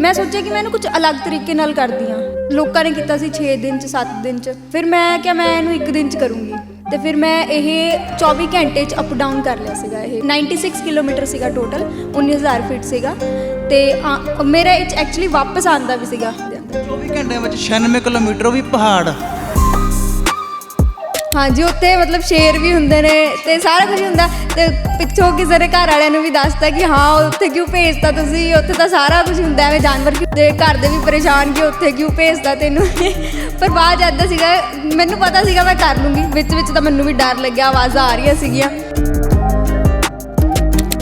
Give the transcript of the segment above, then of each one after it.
ਮੈਂ ਸੋਚਿਆ ਕਿ ਮੈਂ ਇਹਨੂੰ ਕੁਝ ਅਲੱਗ ਤਰੀਕੇ ਨਾਲ ਕਰਦੀ ਹਾਂ। ਲੋਕਾਂ ਨੇ ਕੀਤਾ ਸੀ 6 ਦਿਨ ਚ 7 ਦਿਨ ਚ। ਫਿਰ ਮੈਂ ਕਿਹਾ, ਮੈਂ ਇਹਨੂੰ ਇੱਕ ਦਿਨ ਚ ਕਰੂੰਗੀ। ਤੇ ਫਿਰ ਮੈਂ ਇਹ 24 ਘੰਟੇ ਚ ਅਪ ਡਾਊਨ ਕਰ ਲਿਆ ਸੀਗਾ ਇਹ। 96 ਕਿਲੋਮੀਟਰ ਸੀਗਾ ਟੋਟਲ 19000 ਫੀਟ ਸੀਗਾ। ਤੇ ਆ- ਮੇਰਾ ਇਹ ਐਕਚੁਅਲੀ ਵਾਪਸ ਆਂਦਾ ਵੀ ਸੀਗਾ। ਦੇ 24 ਘੰਟਿਆਂ ਵਿੱਚ 96 ਕਿਲੋਮੀਟਰ ਉਹ ਵੀ ਪਹਾੜ। ਹਾਂਜੀ, ਉੱਥੇ ਮਤਲਬ ਸ਼ੇਰ ਵੀ ਹੁੰਦੇ ਨੇ ਤੇ ਸਾਰਾ ਕੁਝ ਹੁੰਦਾ। ਤੇ ਪਿੱਛੋਂ ਕਿਸੇ ਦੇ ਘਰ ਵਾਲਿਆਂ ਨੂੰ ਵੀ ਦੱਸਦਾ ਕਿ ਹਾਂ, ਉੱਥੇ ਕਿਉਂ ਭੇਜਤਾ ਤੁਸੀਂ? ਉੱਥੇ ਤਾਂ ਸਾਰਾ ਕੁਝ ਹੁੰਦਾ, ਐਵੇਂ ਜਾਨਵਰ ਕਿਉਂ ਤੇ ਘਰ ਦੇ ਵੀ ਪਰੇਸ਼ਾਨ ਕਿ ਉੱਥੇ ਕਿਉਂ ਭੇਜਦਾ ਤੈਨੂੰ? ਪਰ ਬਾਅਦ ਏਦਾਂ ਸੀਗਾ, ਮੈਨੂੰ ਪਤਾ ਸੀਗਾ ਮੈਂ ਕਰ ਲੂੰਗੀ। ਵਿੱਚ ਵਿੱਚ ਤਾਂ ਮੈਨੂੰ ਵੀ ਡਰ ਲੱਗਿਆ, ਆਵਾਜ਼ਾਂ ਆ ਰਹੀਆਂ ਸੀਗੀਆਂ।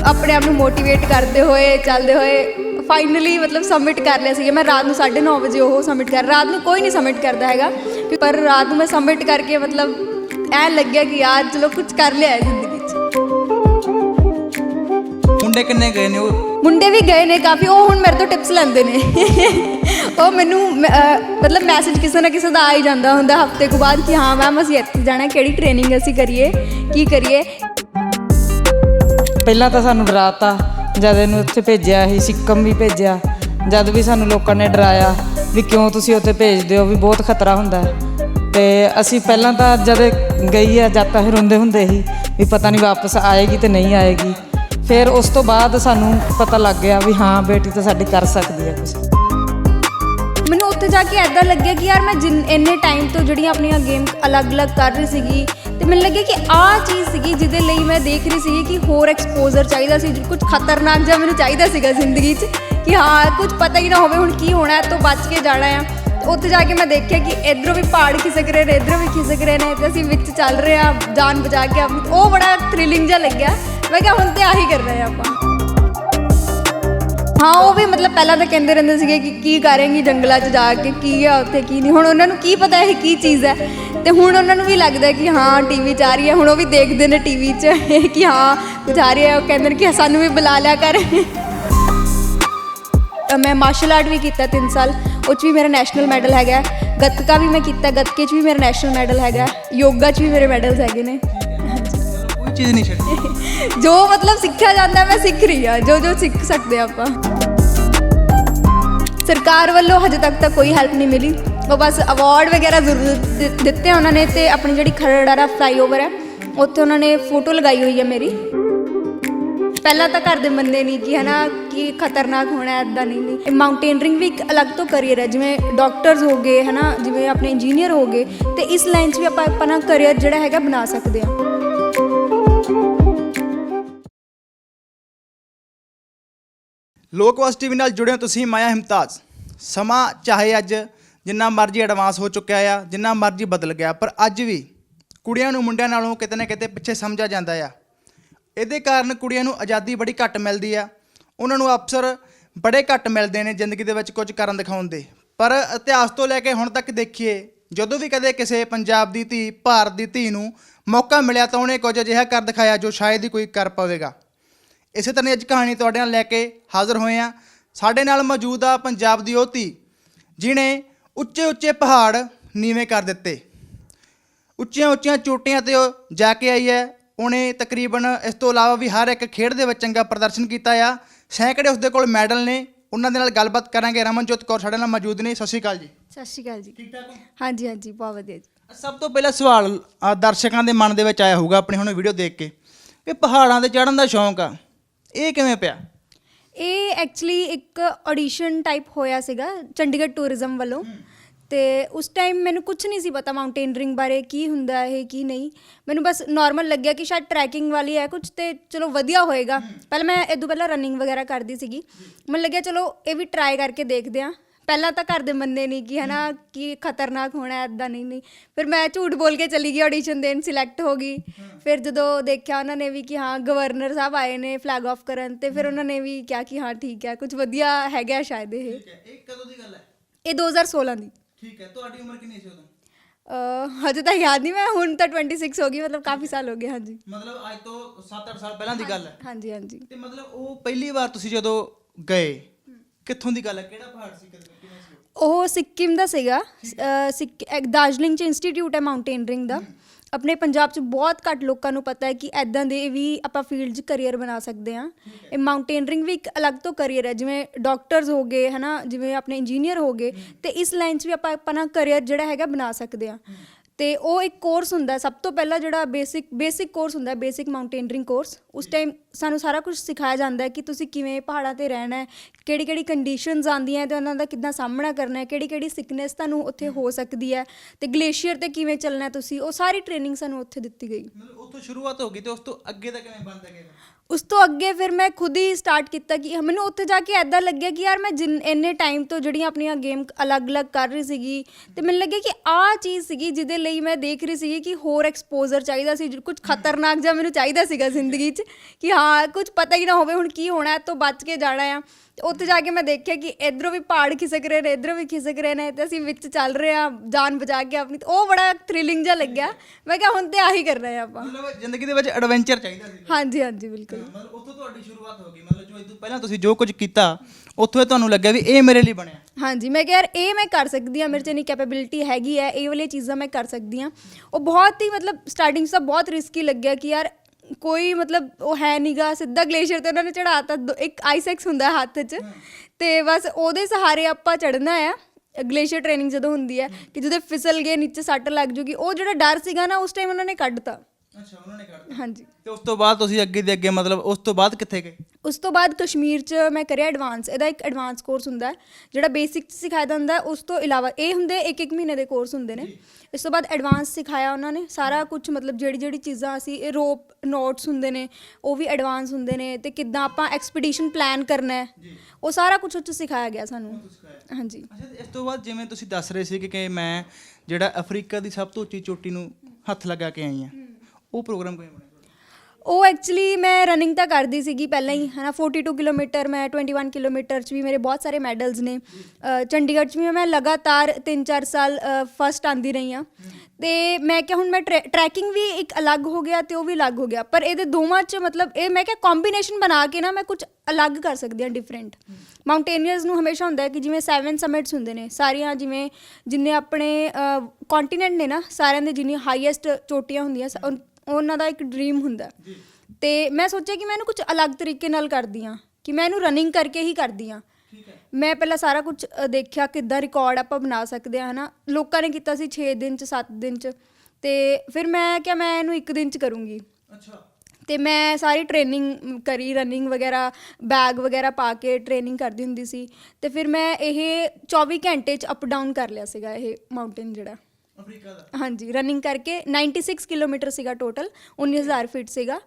ਆਪਣੇ ਆਪ ਨੂੰ ਮੋਟੀਵੇਟ ਕਰਦੇ ਹੋਏ, ਚੱਲਦੇ ਹੋਏ ਫਾਈਨਲੀ ਮਤਲਬ ਸਬਮਿਟ ਕਰ ਲਿਆ ਸੀਗਾ। ਮੈਂ ਰਾਤ ਨੂੰ 9:30 ਵਜੇ ਉਹ ਸਬਮਿਟ ਕਰ ਰਾਤ ਨੂੰ ਕੋਈ ਨਹੀਂ ਸਬਮਿਟ ਕਰਦਾ ਹੈਗਾ। ਪਰ ਰਾਤ ਨੂੰ ਮੈਂ ਸਬਮਿਟ ਕਰਕੇ ਮਤਲਬ ਐ ਲੱਗਿਆ ਕਿ ਯਾਰ ਚਲੋ ਕੁਝ ਕਰ ਲਿਆ ਹੈ ਜ਼ਿੰਦਗੀ 'ਚ। ਮੁੰਡੇ ਕਿੰਨੇ ਗਏ ਨੇ ਉਹ? ਮੁੰਡੇ ਵੀ ਗਏ ਨੇ ਕਾਫੀ ਉਹ ਹੁਣ ਮੇਰੇ ਤੋਂ ਟਿਪਸ ਲੈਂਦੇ ਨੇ। ਉਹ ਮੈਨੂੰ ਮਤਲਬ ਮੈਸੇਜ ਕਿਸੇ ਨਾ ਕਿਸੇ ਦਾ ਆ ਹੀ ਜਾਂਦਾ ਹੁੰਦਾ ਹਫ਼ਤੇ ਕੁ ਬਾਅਦ ਕਿ ਹਾਂ ਮੈਮ ਅਸੀਂ ਇੱਥੇ ਜਾਣਾ ਕਿਹੜੀ ਟ੍ਰੇਨਿੰਗ ਅਸੀਂ ਕਰੀਏ ਕੀ ਕਰੀਏ? ਪਹਿਲਾਂ ਤਾਂ ਸਾਨੂੰ ਡਰਾਤਾ ਜਦ ਇਹਨੂੰ ਉੱਥੇ ਭੇਜਿਆ ਸੀ ਸਿੱਕਮ ਵੀ ਭੇਜਿਆ ਜਦ ਵੀ ਸਾਨੂੰ ਲੋਕਾਂ ਨੇ ਡਰਾਇਆ ਵੀ ਕਿਉਂ ਤੁਸੀਂ ਉੱਥੇ ਭੇਜਦੇ ਹੋ ਵੀ ਬਹੁਤ ਖਤਰਾ ਹੁੰਦਾ। ਤੇ ਅਸੀਂ ਪਹਿਲਾਂ ਤਾਂ ਜਦ ਗਈ ਆ, ਜਦ ਤਾਂ ਅਸੀਂ ਰੋਂਦੇ ਹੁੰਦੇ ਸੀ, ਵੀ ਪਤਾ ਨਹੀਂ ਵਾਪਸ ਆਏਗੀ ਤੇ ਨਹੀਂ ਆਏਗੀ। ਫਿਰ ਉਸ ਤੋਂ ਬਾਅਦ ਸਾਨੂੰ ਪਤਾ ਲੱਗ ਗਿਆ ਵੀ ਹਾਂ, ਬੇਟੀ ਤਾਂ ਸਾਡੀ ਕਰ ਸਕਦੀ ਹੈ ਕੁਝ ਮੈਨੂੰ ਉੱਥੇ ਜਾ ਕੇ ਐਦਾਂ ਲੱਗਿਆ ਕਿ ਯਾਰ ਮੈਂ ਜਿੰਨ, ਇੰਨੇ ਟਾਈਮ ਤੋਂ ਜਿਹੜੀਆਂ ਆਪਣੀਆਂ ਗੇਮ ਅਲੱਗ-ਅਲੱਗ ਕਰ ਰਹੀ ਸੀਗੀ ਤੇ ਮੈਨੂੰ ਲੱਗਿਆ ਕਿ ਆਹ ਚੀਜ਼ ਸੀਗੀ ਜਿਹਦੇ ਲਈ ਮੈਂ ਦੇਖ ਰਹੀ ਸੀਗੀ ਕਿ ਹੋਰ ਐਕਸਪੋਜ਼ਰ ਚਾਹੀਦਾ ਸੀ ਕੁਝ ਖਤਰਨਾਕ ਜਿਹਾ ਮੈਨੂੰ ਚਾਹੀਦਾ ਸੀਗਾ ਜ਼ਿੰਦਗੀ 'ਚ ਕਿ ਹਾਂ ਕੁਝ ਪਤਾ ਹੀ ਨਾ ਹੋਵੇ ਹੁਣ ਕੀ ਹੋਣਾ ਹੈ ਤੋਂ ਬਚ ਕੇ ਜਾਣਾ ਆ। ਉੱਥੇ ਜਾ ਕੇ ਮੈਂ ਦੇਖਿਆ ਕਿ ਇਧਰੋਂ ਵੀ ਪਹਾੜ ਖਿਸਕ ਰਹੇ ਨੇ, ਇਧਰੋਂ ਵੀ ਖਿਸਕ ਰਹੇ ਨੇ ਤੇ ਅਸੀਂ ਵਿੱਚ ਚੱਲ ਰਹੇ ਆ ਜਾਨ ਬਚਾ ਕੇ ਆਪਣੀ ਉਹ ਬੜਾ ਥ੍ਰਿਲਿੰਗ ਜਿਹਾ ਲੱਗਿਆ। ਮੈਂ ਕਿਹਾ ਹੁਣ ਤੇ ਆਹੀ ਕਰ ਰਹੇ ਆ ਆਪਾਂ। ਹਾਂ, ਉਹ ਵੀ ਮਤਲਬ ਪਹਿਲਾਂ ਤਾਂ ਕਹਿੰਦੇ ਰਹਿੰਦੇ ਸੀਗੇ ਕਿ ਕੀ ਕਰੇਂਗੀ ਜੰਗਲਾਂ 'ਚ ਜਾ ਕੇ, ਕੀ ਆ ਉੱਥੇ, ਕੀ ਨਹੀਂ। ਹੁਣ ਉਹਨਾਂ ਨੂੰ ਕੀ ਪਤਾ ਇਹ ਕੀ ਚੀਜ਼ ਹੈ। ਤੇ ਹੁਣ ਉਹਨਾਂ ਨੂੰ ਵੀ ਲੱਗਦਾ ਕਿ ਹਾਂ ਟੀਵੀ 'ਚ ਆ ਰਹੀ ਹੈ। ਹੁਣ ਉਹ ਵੀ ਦੇਖਦੇ ਨੇ ਟੀਵੀ 'ਚ ਇਹ ਕਿ ਹਾਂ ਕੁਝ ਆ ਰਹੀ ਉਹ ਕਹਿੰਦੇ ਨੇ ਕਿ ਸਾਨੂੰ ਵੀ ਬੁਲਾ ਲਿਆ ਕਰ। ਮੈਂ ਮਾਰਸ਼ਲ ਆਰਟ ਵੀ ਕੀਤਾ 3 ਸਾਲ। ਉਹ 'ਚ ਵੀ ਮੇਰਾ ਨੈਸ਼ਨਲ ਮੈਡਲ ਹੈਗਾ। ਗੱਤਕਾ ਵੀ ਮੈਂ ਕੀਤਾ ਗੱਤਕੇ 'ਚ ਵੀ ਮੇਰਾ ਨੈਸ਼ਨਲ ਮੈਡਲ ਹੈਗਾ। ਯੋਗਾ 'ਚ ਵੀ ਮੇਰੇ ਮੈਡਲਸ ਹੈਗੇ ਨੇ। ਕੋਈ ਚੀਜ਼ ਨਹੀਂ ਛੱਡੀ। ਜੋ ਮਤਲਬ ਸਿੱਖਿਆ ਜਾਂਦਾ ਮੈਂ ਸਿੱਖ ਰਹੀ ਹਾਂ। ਜੋ ਜੋ ਸਿੱਖ ਸਕਦੇ ਆਪਾਂ। ਸਰਕਾਰ ਵੱਲੋਂ ਹਜੇ ਤੱਕ ਤਾਂ ਕੋਈ ਹੈਲਪ ਨਹੀਂ ਮਿਲੀ। ਉਹ ਬਸ ਅਵਾਰਡ ਵਗੈਰਾ ਜ਼ਰੂਰ ਦਿੱਤੇ ਉਹਨਾਂ ਨੇ ਤੇ ਆਪਣੀ ਜਿਹੜੀ ਖਰੜਾਰਾ ਫਲਾਈਓਵਰ ਹੈ ਉੱਥੇ ਉਹਨਾਂ ਨੇ ਫੋਟੋ ਲਗਾਈ ਹੋਈ ਹੈ ਮੇਰੀ। ਪਹਿਲਾਂ ਤਾਂ ਘਰ ਦੇ ਮੰਨੇ ਨਹੀਂ ਕਿ ਹਨਾ ਕਿ ਖਤਰਨਾਕ ਹੋਣਾ ਐਦਾਂ ਨਹੀਂ ਨਹੀਂ। ਮਾਊਂਟੇਨਰਿੰਗ ਵੀ ਇੱਕ ਅਲੱਗ ਤੋਂ ਕਰੀਅਰ ਹੈ, ਜਿਵੇਂ ਡਾਕਟਰਸ ਹੋ ਗਏ, ਹਨਾ, ਜਿਵੇਂ ਆਪਣੇ ਇੰਜੀਨੀਅਰ ਹੋ ਗਏ, ਤੇ ਇਸ ਲਾਈਨ 'ਚ ਵੀ ਆਪਾਂ ਆਪਣਾ ਕਰੀਅਰ ਜਿਹੜਾ ਹੈਗਾ ਬਣਾ ਸਕਦੇ ਹਾਂ। ਲੋਕਵਾਸ ਟੀਵੀ ਨਾਲ ਜੁੜੇ ਹੋ ਤੁਸੀਂ ਮਾਇਆ ਹਮਤਾਜ਼। ਸਮਾਂ ਚਾਹੇ ਅੱਜ ਜਿੰਨਾ ਮਰਜ਼ੀ ਐਡਵਾਂਸ ਹੋ ਚੁੱਕਿਆ ਆ, ਜਿੰਨਾ ਮਰਜ਼ੀ ਬਦਲ ਗਿਆ, ਪਰ ਅੱਜ ਵੀ ਕੁੜੀਆਂ ਨੂੰ ਮੁੰਡਿਆਂ ਨਾਲੋਂ ਕਿਤੇ ਨਾ ਕਿਤੇ ਪਿੱਛੇ ਸਮਝਿਆ ਜਾਂਦਾ ਆ। ਇਹਦੇ ਕਾਰਨ ਕੁੜੀਆਂ ਨੂੰ ਆਜ਼ਾਦੀ ਬੜੀ ਘੱਟ ਮਿਲਦੀ ਆ। ਉਹਨਾਂ ਨੂੰ ਅਫਸਰ ਬੜੇ ਘੱਟ ਮਿਲਦੇ ਨੇ ਜ਼ਿੰਦਗੀ ਦੇ ਵਿੱਚ ਕੁਝ ਕਰਨ ਦਿਖਾਉਣ ਦੇ। ਪਰ ਇਤਿਹਾਸ ਤੋਂ ਲੈ ਕੇ ਹੁਣ ਤੱਕ ਦੇਖੀਏ, ਜਦੋਂ ਵੀ ਕਦੇ ਕਿਸੇ ਪੰਜਾਬ ਦੀ ਧੀ, ਭਾਰਤ ਦੀ ਧੀ ਨੂੰ ਮੌਕਾ ਮਿਲਿਆ ਤਾਂ ਉਹਨੇ ਕੁਝ ਅਜਿਹਾ ਕਰ ਦਿਖਾਇਆ ਜੋ ਸ਼ਾਇਦ ਹੀ ਕੋਈ ਕਰ ਪਾਵੇਗਾ। ਇਸੇ ਤਰ੍ਹਾਂ ਦੀ ਅੱਜ ਕਹਾਣੀ ਤੁਹਾਡੇ ਨਾਲ ਲੈ ਕੇ ਹਾਜ਼ਰ ਹੋਏ ਆ ਸਾਡੇ ਨਾਲ ਮੌਜੂਦ ਆ ਪੰਜਾਬ ਦੀ ਉਹ ਧੀ ਜਿਨੇ ਉੱਚੇ ਉੱਚੇ ਪਹਾੜ ਨੀਵੇਂ ਕਰ ਦਿੱਤੇ। ਉੱਚੀਆਂ ਉੱਚੀਆਂ ਚੋਟੀਆਂ ਤੇ ਉਹ ਜਾ ਕੇ ਆਈ ਹੈ। ਉਹਨੇ ਤਕਰੀਬਨ ਇਸ ਤੋਂ ਇਲਾਵਾ ਵੀ ਹਰ ਇੱਕ ਖੇਡ ਦੇ ਵਿੱਚ ਚੰਗਾ ਪ੍ਰਦਰਸ਼ਨ ਕੀਤਾ ਆ। ਸੈਂਕੜੇ ਉਸਦੇ ਕੋਲ ਮੈਡਲ ਨੇ। ਉਹਨਾਂ ਦੇ ਨਾਲ ਗੱਲਬਾਤ ਕਰਾਂਗੇ। ਰਮਨਜੋਤ ਕੌਰ ਸਾਡੇ ਨਾਲ ਮੌਜੂਦ ਨੇ। ਸਤਿ ਸ਼੍ਰੀ ਅਕਾਲ ਜੀ। ਸਤਿ ਸ਼੍ਰੀ ਅਕਾਲ ਜੀ। ਠੀਕ ਠਾਕ ਹੋ? ਹਾਂਜੀ ਹਾਂਜੀ ਬਹੁਤ ਵਧੀਆ ਜੀ। ਸਭ ਤੋਂ ਪਹਿਲਾਂ ਸਵਾਲ ਅ, ਦਰਸ਼ਕਾਂ ਦੇ ਮਨ ਦੇ ਵਿੱਚ ਆਇਆ ਹੋਊਗਾ ਆਪਣੀ ਹੁਣ ਵੀਡੀਓ ਦੇਖ ਕੇ। ਕਿ ਪਹਾੜਾਂ ਤੇ ਚੜ੍ਹਨ ਦਾ ਸ਼ੌਂਕ ਆ। ਇਹ ਕਿਵੇਂ ਪਿਆ? ਇਹ ਐਕਚੁਅਲੀ ਇੱਕ ਆਡੀਸ਼ਨ ਟਾਈਪ ਹੋਇਆ ਸੀਗਾ ਚੰਡੀਗੜ੍ਹ ਟੂਰਿਜ਼ਮ ਵੱਲੋਂ। ਤੇ ਉਸ ਟਾਈਮ ਮੈਨੂੰ ਕੁਝ ਨਹੀਂ ਸੀ ਪਤਾ ਮਾਊਂਟੇਨਰਿੰਗ ਬਾਰੇ ਕੀ ਹੁੰਦਾ ਇਹ ਕੀ ਨਹੀਂ। ਮੈਨੂੰ ਬਸ ਨਾਰਮਲ ਲੱਗਿਆ ਕਿ ਸ਼ਾਇਦ ਟਰੈਕਿੰਗ ਵਾਲੀ ਹੈ ਕੁਝ ਤੇ ਚਲੋ ਵਧੀਆ ਹੋਏਗਾ। ਪਹਿਲਾਂ ਮੈਂ ਤੋਂ ਪਹਿਲਾਂ ਰਨਿੰਗ ਵਗੈਰਾ ਕਰਦੀ ਸੀਗੀ। ਮੈਨੂੰ ਲੱਗਿਆ ਚਲੋ ਇਹ ਵੀ ਟਰਾਈ ਕਰਕੇ ਦੇਖਦੇ ਹਾਂ। ਪਹਿਲਾਂ ਤਾਂ ਘਰ ਦੇ ਮੰਨੇ ਨਹੀਂ ਕਿ ਹਨਾ ਕਿ ਖਤਰਨਾਕ ਹੋਣਾ ਐਦਾਂ ਨਹੀਂ ਨਹੀਂ। ਫਿਰ ਮੈਂ ਝੂਠ ਬੋਲ ਕੇ ਚਲੀ ਗਈ ਆਡੀਸ਼ਨ ਦੇਣ ਸਿਲੈਕਟ ਹੋ ਗਈ। ਫਿਰ ਜਦੋਂ ਦੇਖਿਆ ਉਹਨਾਂ ਨੇ ਵੀ ਕਿ ਹਾਂ ਗਵਰਨਰ ਸਾਹਿਬ ਆਏ ਨੇ ਫਲੈਗ ਆਫ ਕਰਨ ਤੇ ਫਿਰ ਉਹਨਾਂ ਨੇ ਵੀ ਕਿਹਾ ਕਿ ਹਾਂ ਠੀਕ ਹੈ ਕੁਝ ਵਧੀਆ ਹੈਗਾ ਸ਼ਾਇਦ ਇਹ। ਇਹ ਕਦੋਂ ਦੀ ਗੱਲ ਹੈ? ਇਹ 2016 ਦੀ। ਠੀਕ ਹੈ ਤੁਹਾਡੀ ਉਮਰ ਕਿੰਨੀ ਸੀ ਉਦੋਂ? ਅਹ ਹਜੇ ਤਾਂ ਯਾਦ ਨਹੀਂ ਮੈਂ ਹੁਣ ਤਾਂ 26 ਹੋ ਗਈ ਮਤਲਬ ਕਾਫੀ ਸਾਲ ਹੋ ਗਏ ਹਾਂਜੀ। ਮਤਲਬ ਅੱਜ ਤੋਂ 7-8 ਸਾਲ ਪਹਿਲਾਂ ਦੀ ਗੱਲ ਹੈ। ਹਾਂਜੀ ਹਾਂਜੀ। ਤੇ ਮਤਲਬ ਉਹ ਪਹਿਲੀ ਵਾਰ ਤੁਸੀਂ ਜਦੋਂ ਗਏ ਕਿੱਥੋਂ ਦੀ ਗੱਲ ਹੈ? ਕਿਹੜਾ ਪਹਾੜ ਸੀ? ਕਦੇ ਕਿਵੇਂ ਸੀ ਉਹ? ਉਹ ਸਿੱਕਿਮ ਦਾ ਸੀਗਾ ਅਹ ਸਿੱਕ ਇੱਕ ਦਾਰਜਲਿੰਗ ਚ ਇੰਸਟੀਚਿਊਟ ਹੈ ਮਾਊਂਟੇਨਰਿੰਗ ਦਾ। ਆਪਣੇ ਪੰਜਾਬ 'ਚ ਬਹੁਤ ਘੱਟ ਲੋਕਾਂ ਨੂੰ ਪਤਾ ਹੈ ਕਿ ਐਦਾਂ ਦੇ ਵੀ ਆਪਾਂ ਫੀਲਡ 'ਚ ਕੈਰੀਅਰ ਬਣਾ ਸਕਦੇ ਹਾਂ। ਇਹ ਮਾਊਂਟੇਨਰਿੰਗ ਵੀ ਇੱਕ ਅਲੱਗ ਤੋਂ ਕੈਰੀਅਰ ਹੈ ਜਿਵੇਂ ਡਾਕਟਰਸ ਹੋ ਗਏ ਹਨਾ ਜਿਵੇਂ ਆਪਣੇ ਇੰਜੀਨੀਅਰ ਹੋ ਗਏ ਤੇ ਇਸ ਲਾਈਨ 'ਚ ਵੀ ਆਪਾਂ ਆਪਣਾ ਕੈਰੀਅਰ ਜਿਹੜਾ ਹੈਗਾ ਬਣਾ ਸਕਦੇ ਹਾਂ। ਤੇ ਉਹ ਇੱਕ ਕੋਰਸ ਹੁੰਦਾ ਹੈ, ਸਭ ਤੋਂ ਪਹਿਲਾਂ ਜਿਹੜਾ ਬੇਸਿਕ ਬੇਸਿਕ ਕੋਰਸ ਹੁੰਦਾ ਬੇਸਿਕ ਮਾਊਂਟੇਨਰਿੰਗ ਕੋਰਸ ਉਸ ਟਾਈਮ ਸਾਨੂੰ ਸਾਰਾ ਕੁਝ ਸਿਖਾਇਆ ਜਾਂਦਾ ਹੈ ਕਿ ਤੁਸੀਂ ਕਿਵੇਂ ਪਹਾੜਾਂ ਤੇ ਰਹਿਣਾ ਹੈ ਕਿਹੜੀ ਕਿਹੜੀ ਕੰਡੀਸ਼ਨਸ ਆਉਂਦੀਆਂ ਤੇ ਉਹਨਾਂ ਦਾ ਕਿੱਦਾਂ ਸਾਹਮਣਾ ਕਰਨਾ ਹੈ ਕਿਹੜੀ ਕਿਹੜੀ ਸਿਕਨੈਸ ਤੁਹਾਨੂੰ ਉੱਥੇ ਹੋ ਸਕਦੀ ਹੈ ਤੇ ਗਲੇਸ਼ੀਅਰ ਤੇ ਕਿਵੇਂ ਚੱਲਣਾ ਹੈ ਤੁਸੀਂ ਉਹ ਸਾਰੀ ਟ੍ਰੇਨਿੰਗ ਸਾਨੂੰ ਉੱਥੇ ਦਿੱਤੀ ਗਈ। ਮਤਲਬ ਉੱਥੋਂ ਸ਼ੁਰੂਆਤ ਹੋ ਗਈ ਤੇ ਉਸ ਤੋਂ ਅੱਗੇ ਦਾ ਕਿਵੇਂ ਬਣਦਾ ਗਿਆ ਉਸ ਤੋਂ ਅੱਗੇ ਫਿਰ ਮੈਂ ਖੁਦ ਹੀ ਸਟਾਰਟ ਕੀਤਾ ਕਿ ਮੈਨੂੰ ਉੱਥੇ ਜਾ ਕੇ ਐਦਾਂ ਲੱਗਿਆ ਕਿ ਯਾਰ ਮੈਂ ਜਿੰਨ, ਇੰਨੇ ਟਾਈਮ ਤੋਂ ਜਿਹੜੀਆਂ ਆਪਣੀਆਂ ਗੇਮ ਅਲੱਗ-ਅਲੱਗ ਕਰ ਰਹੀ ਸੀਗੀ ਤੇ ਮੈਨੂੰ ਲੱਗਿਆ ਕਿ ਆਹ ਚੀਜ਼ ਸੀਗੀ ਜਿਹਦੇ ਲਈ ਮੈਂ ਦੇਖ ਰਹੀ ਸੀਗੀ ਕਿ ਹੋਰ ਐਕਸਪੋਜ਼ਰ ਚਾਹੀਦਾ ਸੀ, ਕੁਝ ਖਤਰਨਾਕ ਜਿਹਾ ਮੈਨੂੰ ਚਾਹੀਦਾ ਸੀਗਾ ਜ਼ਿੰਦਗੀ 'ਚ ਕਿ ਹਾਂ, ਕੁਝ ਪਤਾ ਹੀ ਨਾ ਹੋਵੇ ਹੁਣ ਕੀ ਹੋਣਾ ਹੈ ਤੋਂ ਬਚ ਕੇ ਜਾਣਾ ਆ। ਉੱਥੇ ਜਾ ਕੇ ਮੈਂ ਦੇਖਿਆ ਕਿ ਇਧਰੋਂ ਵੀ ਪਹਾੜ ਖਿਸਕ ਰਹੇ ਨੇ ਇਧਰੋਂ ਵੀ ਖਿਸਕ ਰਹੇ ਨੇ ਤੇ ਅਸੀਂ ਵਿੱਚ ਚੱਲ ਰਹੇ ਆ ਜਾਨ ਬਚਾ ਕੇ ਆਪਣੀ ਉਹ ਬੜਾ ਥ੍ਰਿਲਿੰਗ ਜਿਹਾ ਲੱਗਿਆ। ਮੈਂ ਕਿਹਾ ਹੁਣ ਤੇ ਆਹੀ ਕਰਨਾ ਹੈ ਆਪਾਂ। ਮਤਲਬ ਜ਼ਿੰਦਗੀ ਦੇ ਵਿੱਚ ਐਡਵੈਂਚਰ ਚਾਹੀਦਾ ਸੀ। ਹਾਂਜੀ ਹਾਂਜੀ ਬਿਲਕੁਲ। ਮਤਲਬ ਉੱਥੋਂ ਤੁਹਾਡੀ ਸ਼ੁਰੂਆਤ ਹੋ ਗਈ। ਮਤਲਬ ਜੋ ਤੋਂ ਪਹਿਲਾਂ ਤੁਸੀਂ ਜੋ ਕੁਝ ਕੀਤਾ ਉੱਥੋਂ ਤੁਹਾਨੂੰ ਲੱਗਿਆ ਵੀ ਇਹ ਮੇਰੇ ਲਈ ਬਣਿਆ। ਹਾਂਜੀ ਮੈਂ ਕਿਹਾ ਯਾਰ ਇਹ ਮੈਂ ਕਰ ਸਕਦੀ ਹਾਂ ਮੇਰੇ 'ਚ ਇੰਨੀ ਕੈਪੇਬਿਲਿਟੀ ਹੈਗੀ ਹੈ ਇਹ ਵਾਲੀਆਂ ਚੀਜ਼ਾਂ ਮੈਂ ਕਰ ਸਕਦੀ ਹਾਂ। ਉਹ ਬਹੁਤ ਹੀ ਮਤਲਬ ਸਟਾਰਟਿੰਗ ਤਾਂ ਬਹੁਤ ਰਿਸਕੀ ਲੱਗਿਆ ਕਿ ਯਾਰ ਕੋਈ ਮਤਲਬ ਉਹ ਹੈ ਨੀਗਾ, ਸਿੱਧਾ ਗਲੇਸ਼ੀਅਰ ਤੇ ਉਹਨਾਂ ਨੇ ਚੜਾਤਾ ਇੱਕ ਆਈਸੈਕਸ ਹੁੰਦਾ ਹੈ ਹੱਥ 'ਚ। ਤੇ ਬਸ ਉਹਦੇ ਸਹਾਰੇ ਆਪਾਂ ਚੜਨਾ ਆ ਗਲੇਸ਼ੀਅਰ ਟ੍ਰੇਨਿੰਗ ਜਦੋਂ ਹੁੰਦੀ ਹੈ ਕਿ ਜਦੋਂ ਫਿਸਲ ਗਏ, ਨੀਚੇ ਸੱਟ ਲੱਗ ਜੂਗੀ, ਉਹ ਜਿਹੜਾ ਡਰ ਸੀਗਾ ਨਾ, ਉਸ ਟਾਈਮ ਉਹਨਾਂ ਨੇ ਕੱਢਤਾ। ਅੱਛਾ ਉਹਨਾਂ ਨੇ ਕਰ ਹਾਂਜੀ। ਤੇ ਉਸ ਤੋਂ ਬਾਅਦ ਤੁਸੀਂ ਅੱਗੇ ਦੇ ਅੱਗੇ ਮਤਲਬ ਉਸ ਤੋਂ ਬਾਅਦ ਕਿੱਥੇ ਗਏ? ਉਸ ਤੋਂ ਬਾਅਦ ਕਸ਼ਮੀਰ 'ਚ ਮੈਂ ਕਰਿਆ ਐਡਵਾਂਸ ਇਹਦਾ ਇੱਕ ਐਡਵਾਂਸ ਕੋਰਸ ਹੁੰਦਾ ਹੈ ਜਿਹੜਾ ਬੇਸਿਕ 'ਚ ਸਿਖਾਇਆ ਜਾਂਦਾ ਹੈ, ਉਸ ਤੋਂ ਇਲਾਵਾ ਇਹ ਹੁੰਦੇ ਇੱਕ ਇੱਕ ਮਹੀਨੇ ਦੇ ਕੋਰਸ ਹੁੰਦੇ ਨੇ। ਇਸ ਤੋਂ ਬਾਅਦ ਐਡਵਾਂਸ ਸਿਖਾਇਆ ਉਹਨਾਂ ਨੇ ਸਾਰਾ ਕੁਝ ਮਤਲਬ ਜਿਹੜੀ ਜਿਹੜੀ ਚੀਜ਼ਾਂ ਅਸੀਂ ਇਹ ਰੋਪ ਨੋਟਸ ਹੁੰਦੇ ਨੇ ਉਹ ਵੀ ਐਡਵਾਂਸ ਹੁੰਦੇ ਨੇ ਤੇ ਕਿੱਦਾਂ ਆਪਾਂ ਐਕਸਪੀਡੀਸ਼ਨ ਪਲਾਨ ਕਰਨਾ ਹੈ ਉਹ ਸਾਰਾ ਕੁਝ ਉੱਚ ਸਿਖਾਇਆ ਗਿਆ ਸਾਨੂੰ। ਹਾਂਜੀ। ਅੱਛਾ ਤੇ ਇਸ ਤੋਂ ਬਾਅਦ ਜਿਵੇਂ ਤੁਸੀਂ ਦੱਸ ਰਹੇ ਸੀ ਕਿ ਮੈਂ ਜਿਹੜਾ ਅਫਰੀਕਾ ਦੀ ਸਭ ਤੋਂ ਉੱਚੀ ਚੋਟੀ ਨੂੰ ਹੱਥ ਲਗਾ ਕੇ ਆਈ ਆ ਉਹ ਪ੍ਰੋਗਰਾਮ ਕਿਵੇਂ ਬਣਿਆ ਉਹ ਐਕਚੁਅਲੀ ਮੈਂ ਰਨਿੰਗ ਤਾਂ ਕਰਦੀ ਸੀਗੀ ਪਹਿਲਾਂ ਹੀ ਹਨਾ 42 ਕਿਲੋਮੀਟਰ ਮੈਂ 21 ਕਿਲੋਮੀਟਰ ਚ ਵੀ ਮੇਰੇ ਬਹੁਤ ਸਾਰੇ ਮੈਡਲਸ ਨੇ। ਅ, ਚੰਡੀਗੜ੍ਹ ਚ ਵੀ ਮੈਂ ਲਗਾਤਾਰ 3-4 ਸਾਲ ਫਸਟ ਆਂਦੀ ਰਹੀ ਆ ਤੇ ਮੈਂ ਕਿਹਾ ਹੁਣ ਮੈਂ ਟਰੈਕਿੰਗ ਵੀ ਇੱਕ ਅਲੱਗ ਹੋ ਗਿਆ ਤੇ ਉਹ ਵੀ ਅਲੱਗ ਹੋ ਗਿਆ। ਪਰ ਇਹਦੇ ਦੋਵਾਂ ਚ ਮਤਲਬ ਇਹ ਮੈਂ ਕਿਹਾ ਕੰਬੀਨੇਸ਼ਨ ਬਣਾ ਕੇ ਨਾ ਮੈਂ ਕੁਝ ਅਲੱਗ ਕਰ ਸਕਦੀ ਹਾਂ ਡਿਫਰੈਂਟ ਮਾਊਂਟੇਨੀਅਰਸ ਨੂੰ ਹਮੇਸ਼ਾ ਹੁੰਦਾ ਹੈ ਕਿ ਜਿਵੇਂ ਸੈਵਨ ਸਮਿਟਸ ਹੁੰਦੇ ਨੇ ਸਾਰੀਆਂ ਜਿਵੇਂ ਜਿੰਨੇ ਆਪਣੇ ਕੰਟੀਨੈਂਟ ਨੇ ਨਾ ਸਾਰਿਆਂ ਦੇ ਜਿੰਨੀ ਹਾਈਐਸਟ ਚੋਟੀਆਂ ਹੁੰਦੀਆਂ ਸ- ਉਨ- ਉਹਨਾਂ ਦਾ ਇੱਕ ਡ੍ਰੀਮ ਹੁੰਦਾ। ਤੇ ਮੈਂ ਸੋਚਿਆ ਕਿ ਮੈਂ ਇਹਨੂੰ ਕੁਝ ਅਲੱਗ ਤਰੀਕੇ ਨਾਲ ਕਰਦੀ ਹਾਂ ਕਿ ਮੈਂ ਇਹਨੂੰ ਰਨਿੰਗ ਕਰਕੇ ਹੀ ਕਰਦੀ ਹਾਂ। ਮੈਂ ਪਹਿਲਾਂ ਸਾਰਾ ਕੁਝ ਦੇਖਿਆ ਕਿੱਦਾਂ ਰਿਕਾਰਡ ਆਪਾਂ ਬਣਾ ਸਕਦੇ ਹਾਂ ਹਨਾ। ਲੋਕਾਂ ਨੇ ਕੀਤਾ ਸੀ 6 ਦਿਨ ਚ 7 ਦਿਨ ਚ। ਤੇ ਫਿਰ ਮੈਂ ਕਿਹਾ ਮੈਂ ਇਹਨੂੰ ਇੱਕ ਦਿਨ ਚ ਕਰੂੰਗੀ। ਅੱਛਾ। ਤੇ ਮੈਂ ਸਾਰੀ ਟ੍ਰੇਨਿੰਗ ਕਰੀ ਰਨਿੰਗ ਵਗੈਰਾ ਬੈਗ ਵਗੈਰਾ ਪਾ ਕੇ ਟ੍ਰੇਨਿੰਗ ਕਰਦੀ ਹੁੰਦੀ ਸੀ। ਤੇ ਫਿਰ ਮੈਂ ਇਹ 24 ਘੰਟੇ ਚ ਅਪ ਡਾਊਨ ਕਰ ਲਿਆ ਸੀਗਾ ਇਹ ਮਾਊਂਟੇਨ ਜਿਹੜਾ। ਅਫਰੀਕਾ ਦਾ? ਹਾਂਜੀ ਰਨਿੰਗ ਕਰਕੇ 96 ਕਿਲੋਮੀਟਰ ਸੀਗਾ ਟੋਟਲ 19000 ਫੀਟ ਸੀਗਾ।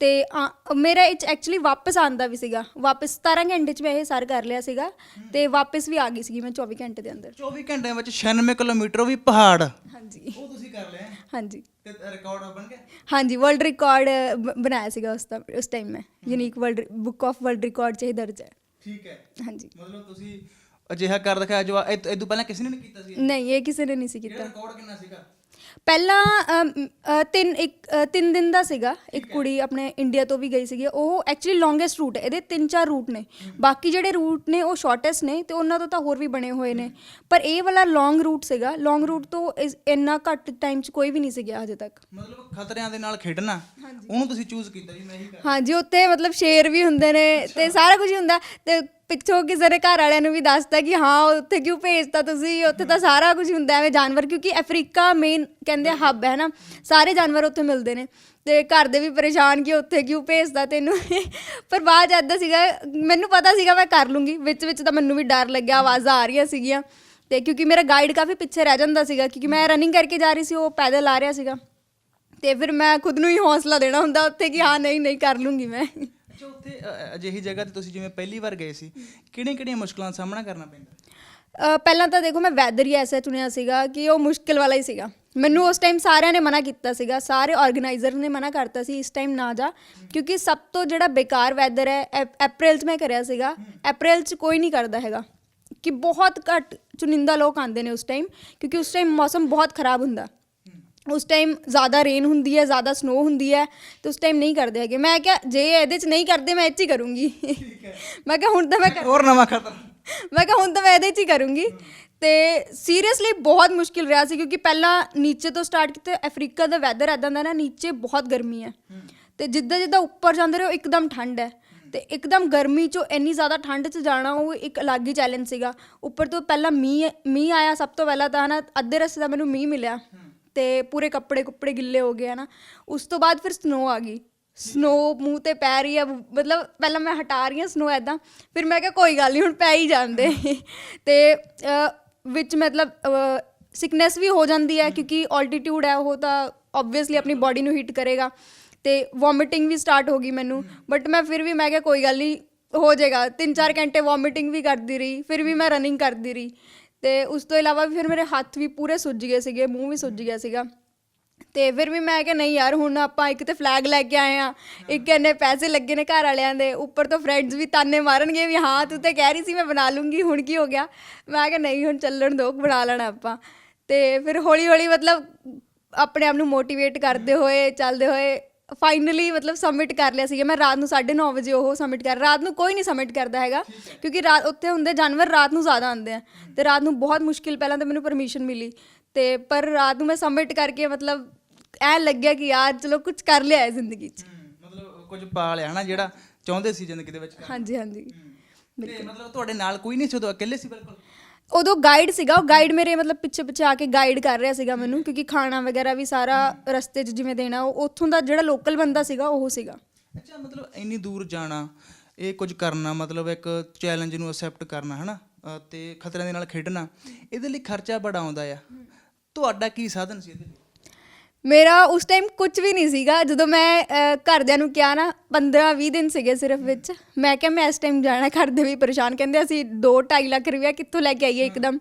ਤੇ ਆ- ਮੇਰਾ ਇਹ ਐਕਚੁਅਲੀ ਵਾਪਸ ਆਂਦਾ ਵੀ ਸੀਗਾ। ਵਾਪਸ 17 ਘੰਟੇ ਚ ਮੈਂ ਇਹ ਸਰ ਕਰ ਲਿਆ ਸੀਗਾ। ਤੇ ਵਾਪਸ ਵੀ ਆ ਗਈ ਸੀਗੀ ਮੈਂ 24 ਘੰਟੇ ਦੇ ਅੰਦਰ। 24 ਘੰਟਿਆਂ ਵਿੱਚ 96 ਕਿਲੋਮੀਟਰ ਉਹ ਵੀ ਪਹਾੜ। ਹਾਂਜੀ। ਉਹ ਤੁਸੀਂ ਕਰ ਲਿਆ? ਹਾਂਜੀ। ਤੇ ਰਿਕਾਰਡ ਬਣ ਗਿਆ? ਹਾਂਜੀ ਵਰਲਡ ਰਿਕਾਰਡ ਬਣਾਇਆ ਸੀਗਾ ਉਸ ਤਾਂ ਉਸ ਟਾਈਮ ਮੈਂ। Unique world book of world record 'ਚ ਇਹ ਦਰਜ ਹੈ। ਠੀਕ ਹੈ। ਹਾਂਜੀ। ਮਤਲਬ ਤੁਸੀਂ ਅਜਿਹਾ ਕਰ ਦਿਖਾਇਆ ਜੋ ਇਹ ਤੋਂ ਪਹਿਲਾਂ ਕਿਸੇ ਨੇ ਨਹੀਂ ਕੀਤਾ ਸੀ? ਨਹੀਂ ਇਹ ਕਿਸੇ ਨੇ ਨਹੀਂ ਸੀ ਕੀਤਾ। ਰਿਕਾਰਡ ਕਿੰਨਾ ਸੀਗਾ? ਪਹਿਲਾਂ ਅਮ, ਅ, ਤਿੰਨ ਇੱਕ ਅ, ਤਿੰਨ ਦਿਨ ਦਾ ਸੀਗਾ। ਇੱਕ ਕੁੜੀ ਆਪਣੇ ਇੰਡੀਆ ਤੋਂ ਵੀ ਗਈ ਸੀਗੀ। ਉਹ ਐਕਚੁਅਲੀ ਲੌਂਗੇਸਟ ਰੂਟ ਹੈ। ਇਹਦੇ ਤਿੰਨ ਚਾਰ ਰੂਟ ਨੇ। ਬਾਕੀ ਜਿਹੜੇ ਰੂਟ ਨੇ ਉਹ ਸ਼ਾਰਟੈਸਟ ਨੇ ਤੇ ਉਹਨਾਂ ਤੋਂ ਤਾਂ ਹੋਰ ਵੀ ਬਣੇ ਹੋਏ ਨੇ। ਪਰ ਇਹ ਵਾਲਾ ਲੌਂਗ ਰੂਟ ਸੀਗਾ। ਲੌਂਗ ਰੂਟ ਤੋਂ ਇਸ- ਇੰਨਾ ਘੱਟ ਟਾਈਮ 'ਚ ਕੋਈ ਵੀ ਨਹੀਂ ਸੀ ਗਿਆ ਹਜੇ ਤੱਕ। ਮਤਲਬ ਖਤਰਿਆਂ ਦੇ ਨਾਲ ਖੇਡਣਾ। ਉਹਨੂੰ ਤੁਸੀਂ ਚੂਜ਼ ਕੀਤਾ ਜੀ ਮੈਂ ਇਹੀ ਕਰ ਹਾਂਜੀ ਉੱਥੇ ਮਤਲਬ ਸ਼ੇਰ ਵੀ ਹੁੰਦੇ ਨੇ ਤੇ ਸਾਰਾ ਕੁਝ ਹੀ ਹੁੰਦਾ। ਤੇ ਪਿੱਛੋਂ ਕਿਸੇ ਦੇ ਘਰ ਵਾਲਿਆਂ ਨੂੰ ਵੀ ਦੱਸਦਾ ਕਿ ਹਾਂ ਉੱਥੇ ਕਿਉਂ ਭੇਜਤਾ ਤੁਸੀਂ? ਉੱਥੇ ਤਾਂ ਸਾਰਾ ਕੁਝ ਹੁੰਦਾ ਐਵੇਂ ਜਾਨਵਰ ਕਿਉਂਕਿ ਅਫਰੀਕਾ ਮੇਨ ਕਹਿੰਦੇ ਹੱਬ ਹੈ ਨਾ ਸਾਰੇ ਜਾਨਵਰ ਉੱਥੇ ਮਿਲਦੇ ਨੇ। ਤੇ ਘਰ ਦੇ ਵੀ ਪਰੇਸ਼ਾਨ ਕਿ ਉੱਥੇ ਕਿਉਂ ਭੇਜਦਾ ਤੈਨੂੰ? ਪਰ ਬਾਅਦ ਐਦਾਂ ਸੀਗਾ ਮੈਨੂੰ ਪਤਾ ਸੀਗਾ ਮੈਂ ਕਰ ਲੂੰਗੀ ਵਿੱਚ ਵਿੱਚ ਤਾਂ ਮੈਨੂੰ ਵੀ ਡਰ ਲੱਗਿਆ ਆਵਾਜ਼ਾਂ ਆ ਰਹੀਆਂ ਸੀਗੀਆਂ। ਤੇ ਕਿਉਂਕਿ ਮੇਰਾ ਗਾਈਡ ਕਾਫੀ ਪਿੱਛੇ ਰਹਿ ਜਾਂਦਾ ਸੀਗਾ ਕਿਉਂਕਿ ਮੈਂ ਰਨਿੰਗ ਕਰਕੇ ਜਾ ਰਹੀ ਸੀ ਉਹ ਪੈਦਲ ਆ ਰਿਹਾ ਸੀਗਾ। ਤੇ ਫਿਰ ਮੈਂ ਖੁਦ ਨੂੰ ਹੀ ਹੌਸਲਾ ਦੇਣਾ ਹੁੰਦਾ ਉੱਥੇ ਕਿ ਹਾਂ ਨਹੀਂ ਨਹੀਂ ਕਰ ਲੂੰਗੀ ਮੈਂ। ਅੱਛਾ ਉੱਥੇ ਅ, ਅਜਿਹੀ ਜਗ੍ਹਾ ਤੇ ਤੁਸੀਂ ਜਿਵੇਂ ਪਹਿਲੀ ਵਾਰ ਗਏ ਸੀ ਕਿਹੜੀਆਂ ਕਿਹੜੀਆਂ ਮੁਸ਼ਕਲਾਂ ਦਾ ਸਾਹਮਣਾ ਕਰਨਾ ਪੈਂਦਾ? ਅ, ਪਹਿਲਾਂ ਤਾਂ ਦੇਖੋ ਮੈਂ ਵੈਦਰ ਹੀ ਐਸਾ ਚੁਣਿਆ ਸੀਗਾ ਕਿ ਉਹ ਮੁਸ਼ਕਿਲ ਵਾਲਾ ਹੀ ਸੀਗਾ। ਮੈਨੂੰ ਉਸ ਟਾਈਮ ਸਾਰਿਆਂ ਨੇ ਮਨਾ ਕੀਤਾ ਸੀਗਾ ਸਾਰੇ ਆਰਗੇਨਾਈਜ਼ਰ ਨੇ ਮਨਾ ਕਰਤਾ ਸੀ ਇਸ ਟਾਈਮ ਨਾ ਜਾ। ਕਿਉਂਕਿ ਸਭ ਤੋਂ ਜਿਹੜਾ ਬੇਕਾਰ ਵੈਦਰ ਹੈ ਐ- ਅਪ੍ਰੈਲ 'ਚ ਮੈਂ ਕਰਿਆ ਸੀਗਾ ਅਪ੍ਰੈਲ 'ਚ ਕੋਈ ਨਹੀਂ ਕਰਦਾ ਹੈਗਾ। ਕਿ ਬਹੁਤ ਘੱਟ ਚੁਣਿੰਦਾ ਲੋਕ ਆਉਂਦੇ ਨੇ ਉਸ ਟਾਈਮ ਕਿਉਂਕਿ ਉਸ ਟਾਈਮ ਮੌਸਮ ਬਹੁਤ ਖਰਾਬ ਹੁੰਦਾ। ਉਸ ਟਾਈਮ ਜ਼ਿਆਦਾ ਰੇਨ ਹੁੰਦੀ ਹੈ ਜ਼ਿਆਦਾ ਸਨੋ ਹੁੰਦੀ ਹੈ ਤੇ ਉਸ ਟਾਈਮ ਨਹੀਂ ਕਰਦੇ ਹੈਗੇ। ਮੈਂ ਕਿਹਾ ਜੇ ਇਹਦੇ 'ਚ ਨਹੀਂ ਕਰਦੇ ਮੈਂ ਇਹ 'ਚ ਹੀ ਕਰੂੰਗੀ। ਮੈਂ ਕਿਹਾ ਹੁਣ ਤਾਂ ਮੈਂ ਕਰ ਹੋਰ ਨਵਾਂ ਖਤਰਾ। ਮੈਂ ਕਿਹਾ ਹੁਣ ਤਾਂ ਮੈਂ ਇਹਦੇ 'ਚ ਹੀ ਕਰੂੰਗੀ। ਤੇ ਸੀਰੀਅਸਲੀ ਬਹੁਤ ਮੁਸ਼ਕਿਲ ਰਿਹਾ ਸੀ ਕਿਉਂਕਿ ਪਹਿਲਾਂ ਨੀਚੇ ਤੋਂ ਸਟਾਰਟ ਕੀਤਾ ਅਫਰੀਕਾ ਦਾ ਵੈਦਰ ਐਦਾਂ ਦਾ ਨਾ ਨੀਚੇ ਬਹੁਤ ਗਰਮੀ ਹੈ। ਤੇ ਜਿੱਦਾਂ ਜਿੱਦਾਂ ਉੱਪਰ ਜਾਂਦੇ ਰਹੇ ਇੱਕਦਮ ਠੰਡ ਹੈ। ਤੇ ਇੱਕਦਮ ਗਰਮੀ ਚੋਂ ਇੰਨੀ ਜ਼ਿਆਦਾ ਠੰਡ 'ਚ ਜਾਣਾ ਉਹ ਇੱਕ ਅਲੱਗ ਹੀ ਚੈਲੰਜ ਸੀਗਾ। ਉੱਪਰ ਤੋਂ ਪਹਿਲਾਂ ਮੀਂਹ ਮੀਂਹ ਆਇਆ ਸਭ ਤੋਂ ਪਹਿਲਾਂ ਤਾਂ ਹਨਾ ਅੱਧੇ ਰਸਤੇ ਦਾ ਮੈਨੂੰ ਮੀਂਹ ਮਿਲਿਆ। ਤੇ ਪੂਰੇ ਕੱਪੜੇ ਕੁੱਪੜੇ ਗਿੱਲੇ ਹੋ ਗਏ, ਹਨਾ। ਉਸ ਤੋਂ ਬਾਅਦ ਫਿਰ ਸਨੋ ਆ ਗਈ। ਸਨੋ ਮੂੰਹ ਤੇ ਪੈ ਰਹੀ ਆ ਮਤਲਬ ਪਹਿਲਾਂ ਮੈਂ ਹਟਾ ਰਹੀ ਹਾਂ ਸਨੋ ਐਦਾਂ ਫਿਰ ਮੈਂ ਕਿਹਾ ਕੋਈ ਗੱਲ ਨਹੀਂ ਹੁਣ ਪੈ ਹੀ ਜਾਂਦੇ। ਤੇ ਵਿੱਚ ਮਤਲਬ ਸਿਕਨੈਸ ਵੀ ਹੋ ਜਾਂਦੀ ਹੈ, ਕਿਉਂਕਿ ਆਲਟੀਟਿਊਡ ਹੈ, ਉਹ ਤਾਂ ਆਬਵੀਅਸਲੀ ਆਪਣੀ ਬਾਡੀ ਨੂੰ ਹੀਟ ਕਰੇਗਾ। ਤੇ ਵੋਮਿਟਿੰਗ ਵੀ ਸਟਾਰਟ ਹੋ ਗਈ ਮੈਨੂੰ। ਬਟ ਮੈਂ ਫਿਰ ਵੀ, ਮੈਂ ਕਿਹਾ ਕੋਈ ਗੱਲ ਨਹੀਂ ਹੋ ਜਾਏਗਾ। 3-4 ਘੰਟੇ ਵੋਮਿਟਿੰਗ ਵੀ ਕਰਦੀ ਰਹੀ, ਫਿਰ ਵੀ ਮੈਂ ਰਨਿੰਗ ਕਰਦੀ ਰਹੀ। ਤੇ ਉਸ ਤੋਂ ਇਲਾਵਾ ਵੀ ਫਿਰ ਮੇਰੇ ਹੱਥ ਵੀ ਪੂਰੇ ਸੁੱਜ ਗਏ ਸੀਗੇ, ਮੂੰਹ ਵੀ ਸੁੱਜ ਗਿਆ ਸੀਗਾ। ਤੇ ਫਿਰ ਵੀ ਮੈਂ ਕਿਹਾ, ਨਹੀਂ ਯਾਰ, ਹੁਣ ਆਪਾਂ ਇੱਕ ਤੇ ਫਲੈਗ ਲੈ ਕੇ ਆਏ ਆ ਇੱਕ ਇੰਨੇ ਪੈਸੇ ਲੱਗੇ ਨੇ ਘਰ ਵਾਲਿਆਂ ਦੇ, ਉੱਪਰ ਤੋਂ ਫਰੈਂਡਸ ਵੀ ਤਾਨੇ ਮਾਰਨਗੇ ਵੀ ਹਾਂ, ਤੂੰ ਤੇ ਕਹਿ ਰਹੀ ਸੀ ਮੈਂ ਬਣਾ ਲੂੰਗੀ, ਹੁਣ ਕੀ ਹੋ ਗਿਆ? ਮੈਂ ਕਿਹਾ, ਨਹੀਂ, ਹੁਣ ਚੱਲਣ ਦੋ, ਬਣਾ ਲੈਣਾ ਆਪਾਂ। ਤੇ ਫਿਰ ਹੌਲੀ ਹੌਲੀ ਮਤਲਬ ਆਪਣੇ ਆਪ ਨੂੰ ਮੋਟੀਵੇਟ ਕਰਦੇ ਹੋਏ, ਚੱਲਦੇ ਹੋਏ ਫਾਈਨਲੀ ਮਤਲਬ ਸਬਮਿਟ ਕਰ ਲਿਆ ਸੀਗਾ। ਮੈਂ ਰਾਤ ਨੂੰ 9:30 ਵਜੇ ਉਹ ਸਬਮਿਟ ਕਰ ਰਾਤ ਨੂੰ ਕੋਈ ਨਹੀਂ ਸਬਮਿਟ ਕਰਦਾ ਹੈਗਾ ਕਿਉਂਕਿ ਰਾਤ ਉੱਥੇ ਹੁੰਦੇ ਜਾਨਵਰ ਰਾਤ ਨੂੰ ਜ਼ਿਆਦਾ ਆਉਂਦੇ ਆ ਤੇ ਰਾਤ ਨੂੰ ਬਹੁਤ ਮੁਸ਼ਕਿਲ ਪਹਿਲਾਂ ਤਾਂ ਮੈਨੂੰ ਪਰਮਿਸ਼ਨ ਮਿਲੀ ਤੇ ਪਰ ਰਾਤ ਨੂੰ ਮੈਂ ਸਬਮਿਟ ਕਰਕੇ ਮਤਲਬ ਐ ਲੱਗਿਆ ਕਿ ਯਾਰ ਚਲੋ ਕੁਝ ਕਰ ਲਿਆ ਹੈ ਜ਼ਿੰਦਗੀ 'ਚ। ਮਤਲਬ ਕੁਝ ਪਾ ਲਿਆ ਹਨਾ ਜਿਹੜਾ ਚਾਹੁੰਦੇ ਸੀ ਜ਼ਿੰਦਗੀ ਦੇ ਵਿੱਚ। ਹਾਂਜੀ ਹਾਂਜੀ। ਤੇ ਮਤਲਬ ਤੁਹਾਡੇ ਨਾਲ ਕੋਈ ਨਹੀਂ ਸੀ ਉਦੋਂ ਇਕੱਲੇ ਸੀ ਬਿਲਕੁਲ? ਉਦੋਂ ਗਾਈਡ ਸੀਗਾ ਉਹ ਗਾਈਡ ਮੇਰੇ ਮਤਲਬ ਪਿੱਛੇ ਪਿੱਛੇ ਆ ਕੇ ਗਾਈਡ ਕਰ ਰਿਹਾ ਸੀਗਾ ਮੈਨੂੰ ਕਿਉਂਕਿ ਖਾਣਾ ਵਗੈਰਾ ਵੀ ਸਾਰਾ ਰਸਤੇ 'ਚ ਜਿਵੇਂ ਦੇਣਾ ਉਹ ਉੱਥੋਂ ਦਾ ਜਿਹੜਾ ਲੋਕਲ ਬੰਦਾ ਸੀਗਾ ਉਹ ਸੀਗਾ। ਅੱਛਾ ਮਤਲਬ ਇੰਨੀ ਦੂਰ ਜਾਣਾ ਇਹ ਕੁਝ ਕਰਨਾ ਮਤਲਬ ਇੱਕ ਚੈਲੰਜ ਨੂੰ ਅਸੈਪਟ ਕਰਨਾ ਹਨਾ? ਅ, ਤੇ ਖਤਰਿਆਂ ਦੇ ਨਾਲ ਖੇਡਣਾ ਇਹਦੇ ਲਈ ਖਰਚਾ ਬੜਾ ਆਉਂਦਾ ਆ। ਤੁਹਾਡਾ ਕੀ ਸਾਧਨ ਸੀ ਇਹਦੇ ਲਈ? ਮੇਰਾ ਉਸ ਟਾਈਮ ਕੁਝ ਵੀ ਨਹੀਂ ਸੀਗਾ। ਜਦੋਂ ਮੈਂ ਅਹ, ਘਰਦਿਆਂ ਨੂੰ ਕਿਹਾ ਨਾ 15 20 ਦਿਨ ਸੀਗੇ ਸਿਰਫ ਵਿੱਚ ਮੈਂ ਕਿਹਾ ਮੈਂ ਇਸ ਟਾਈਮ ਜਾਣਾ ਘਰਦੇ ਵੀ ਪਰੇਸ਼ਾਨ ਕਹਿੰਦੇ ਅਸੀਂ 2 2.5 ਲੱਖ ਰੁਪਇਆ ਕਿੱਥੋਂ ਲੈ ਕੇ ਆਈਏ ਇੱਕਦਮ।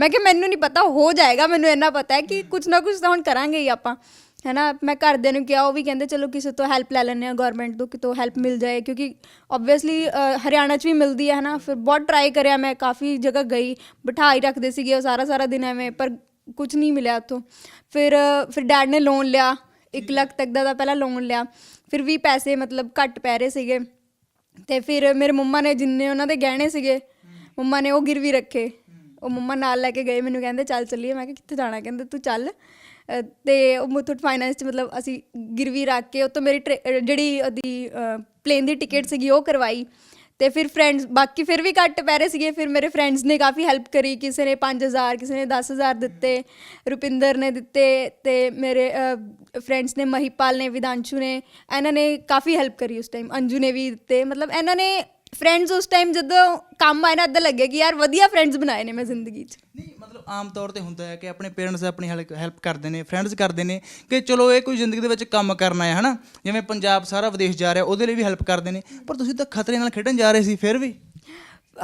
ਮੈਂ ਕਿਹਾ ਮੈਨੂੰ ਨਹੀਂ ਪਤਾ ਹੋ ਜਾਏਗਾ ਮੈਨੂੰ ਇੰਨਾ ਪਤਾ ਹੈ ਕਿ ਕੁਝ ਨਾ ਕੁਝ ਤਾਂ ਹੁਣ ਕਰਾਂਗੇ ਹੀ ਆਪਾਂ। ਹੈਨਾ ਮੈਂ ਘਰਦਿਆਂ ਨੂੰ ਕਿਹਾ ਉਹ ਵੀ ਕਹਿੰਦੇ ਚਲੋ ਕਿਸੇ ਤੋਂ ਹੈਲਪ ਲੈ ਲੈਂਦੇ ਆ ਗਵਰਨਮੈਂਟ ਤੋਂ ਕਿਤੋਂ ਹੈਲਪ ਮਿਲ ਜਾਏ ਕਿਉਂਕਿ ਆਬਵੀਅਸਲੀ ਹਰਿਆਣਾ 'ਚ ਵੀ ਮਿਲਦੀ ਹੈ ਹਨਾ। ਫਿਰ ਬਹੁਤ ਟਰਾਈ ਕਰਿਆ ਮੈਂ ਕਾਫੀ ਜਗ੍ਹਾ ਗਈ ਬਿਠਾ ਹੀ ਰੱਖਦੇ ਸੀਗੇ ਉਹ ਸਾਰਾ ਸਾਰਾ ਦਿਨ ਐਵੇਂ ਪਰ ਕੁਝ ਨਹੀਂ ਮਿਲਿਆ ਉੱਥੋਂ। ਫਿਰ ਫਿਰ ਡੈਡ ਨੇ ਲੋਨ ਲਿਆ 1 ਲੱਖ ਤੱਕ ਦਾ ਤਾਂ ਪਹਿਲਾਂ ਲੋਨ ਲਿਆ। ਫਿਰ ਵੀ ਪੈਸੇ ਮਤਲਬ ਘੱਟ ਪੈ ਰਹੇ ਸੀਗੇ। ਤੇ ਫਿਰ ਮੇਰੇ ਮੰਮਾ ਨੇ ਜਿੰਨੇ ਉਹਨਾਂ ਦੇ ਗਹਿਣੇ ਸੀਗੇ ਮੰਮਾ ਨੇ ਉਹ ਗਿਰਵੀ ਰੱਖੇ। ਉਹ ਮੰਮਾ ਨਾਲ ਲੈ ਕੇ ਗਏ ਮੈਨੂੰ ਕਹਿੰਦੇ ਚੱਲ ਚੱਲੀਏ। ਮੈਂ ਕਿਹਾ ਕਿੱਥੇ ਜਾਣਾ? ਕਹਿੰਦੇ ਤੂੰ ਚੱਲ। ਤੇ ਉਹ ਮੁਥੂਟ ਫਾਈਨੈਂਸ ਚ ਮਤਲਬ ਅਸੀਂ ਗਿਰਵੀ ਰੱਖ ਕੇ ਉਹ ਤੋਂ ਮੇਰੀ ਜਿਹੜੀ ਉਹਦੀ ਪਲੇਨ ਦੀ ਟਿਕਟ ਸੀਗੀ ਉਹ ਕਰਵਾਈ। ਤੇ ਫਿਰ ਫਰੈਂਡਸ ਬਾਕੀ ਫਿਰ ਵੀ ਘੱਟ ਪੈ ਰਹੇ ਸੀਗੇ, ਫਿਰ ਮੇਰੇ ਫਰੈਂਡਸ ਨੇ ਕਾਫੀ ਹੈਲਪ ਕਰੀ, ਕਿਸੇ ਨੇ 5000 ਕਿਸੇ ਨੇ 10000 ਦਿੱਤੇ, ਰੁਪਿੰਦਰ ਨੇ ਦਿੱਤੇ ਤੇ ਮੇਰੇ ਫਰੈਂਡਸ ਨੇ ਮਹੀਪਾਲ ਨੇ, ਵਿਦਾਂਸ਼ੂ ਨੇ, ਇਹਨਾਂ ਨੇ ਕਾਫੀ ਹੈਲਪ ਕਰੀ ਉਸ ਟਾਈਮ ਅੰਜੂ ਨੇ ਵੀ ਦਿੱਤੇ, ਮਤਲਬ ਇਹਨਾਂ ਨੇ ਫਰੈਂਡਸ ਉਸ ਟਾਈਮ ਜਦੋਂ ਕੰਮ ਆਏ ਨਾ ਅੱਦਾ ਲੱਗਿਆ ਕਿ ਯਾਰ ਵਧੀਆ ਫਰੈਂਡਸ ਬਣਾਏ ਨੇ ਮੈਂ ਜ਼ਿੰਦਗੀ 'ਚ। ਨਹੀਂ, ਮਤਲਬ ਆਮ ਤੌਰ ਤੇ ਹੁੰਦਾ ਹੈ ਕਿ ਆਪਣੇ ਪੇਰੈਂਟਸ ਆਪਣੀ ਹੈਲਪ ਕਰਦੇ ਨੇ ਫਰੈਂਡਸ ਕਰਦੇ ਨੇ ਕਿ ਚਲੋ ਇਹ ਕੋਈ ਜ਼ਿੰਦਗੀ ਦੇ ਵਿੱਚ ਕੰਮ ਕਰਨਾ ਹੈ ਹਨਾ? ਜਿਵੇਂ ਪੰਜਾਬ ਸਾਰਾ ਵਿਦੇਸ਼ ਜਾ ਰਿਹਾ, ਉਹਦੇ ਲਈ ਵੀ ਹੈਲਪ ਕਰਦੇ ਨੇ। ਪਰ ਤੁਸੀਂ ਤਾਂ ਖਤਰੇ ਨਾਲ ਖੇਡਣ ਜਾ ਰਹੇ ਸੀ, ਫਿਰ ਵੀ।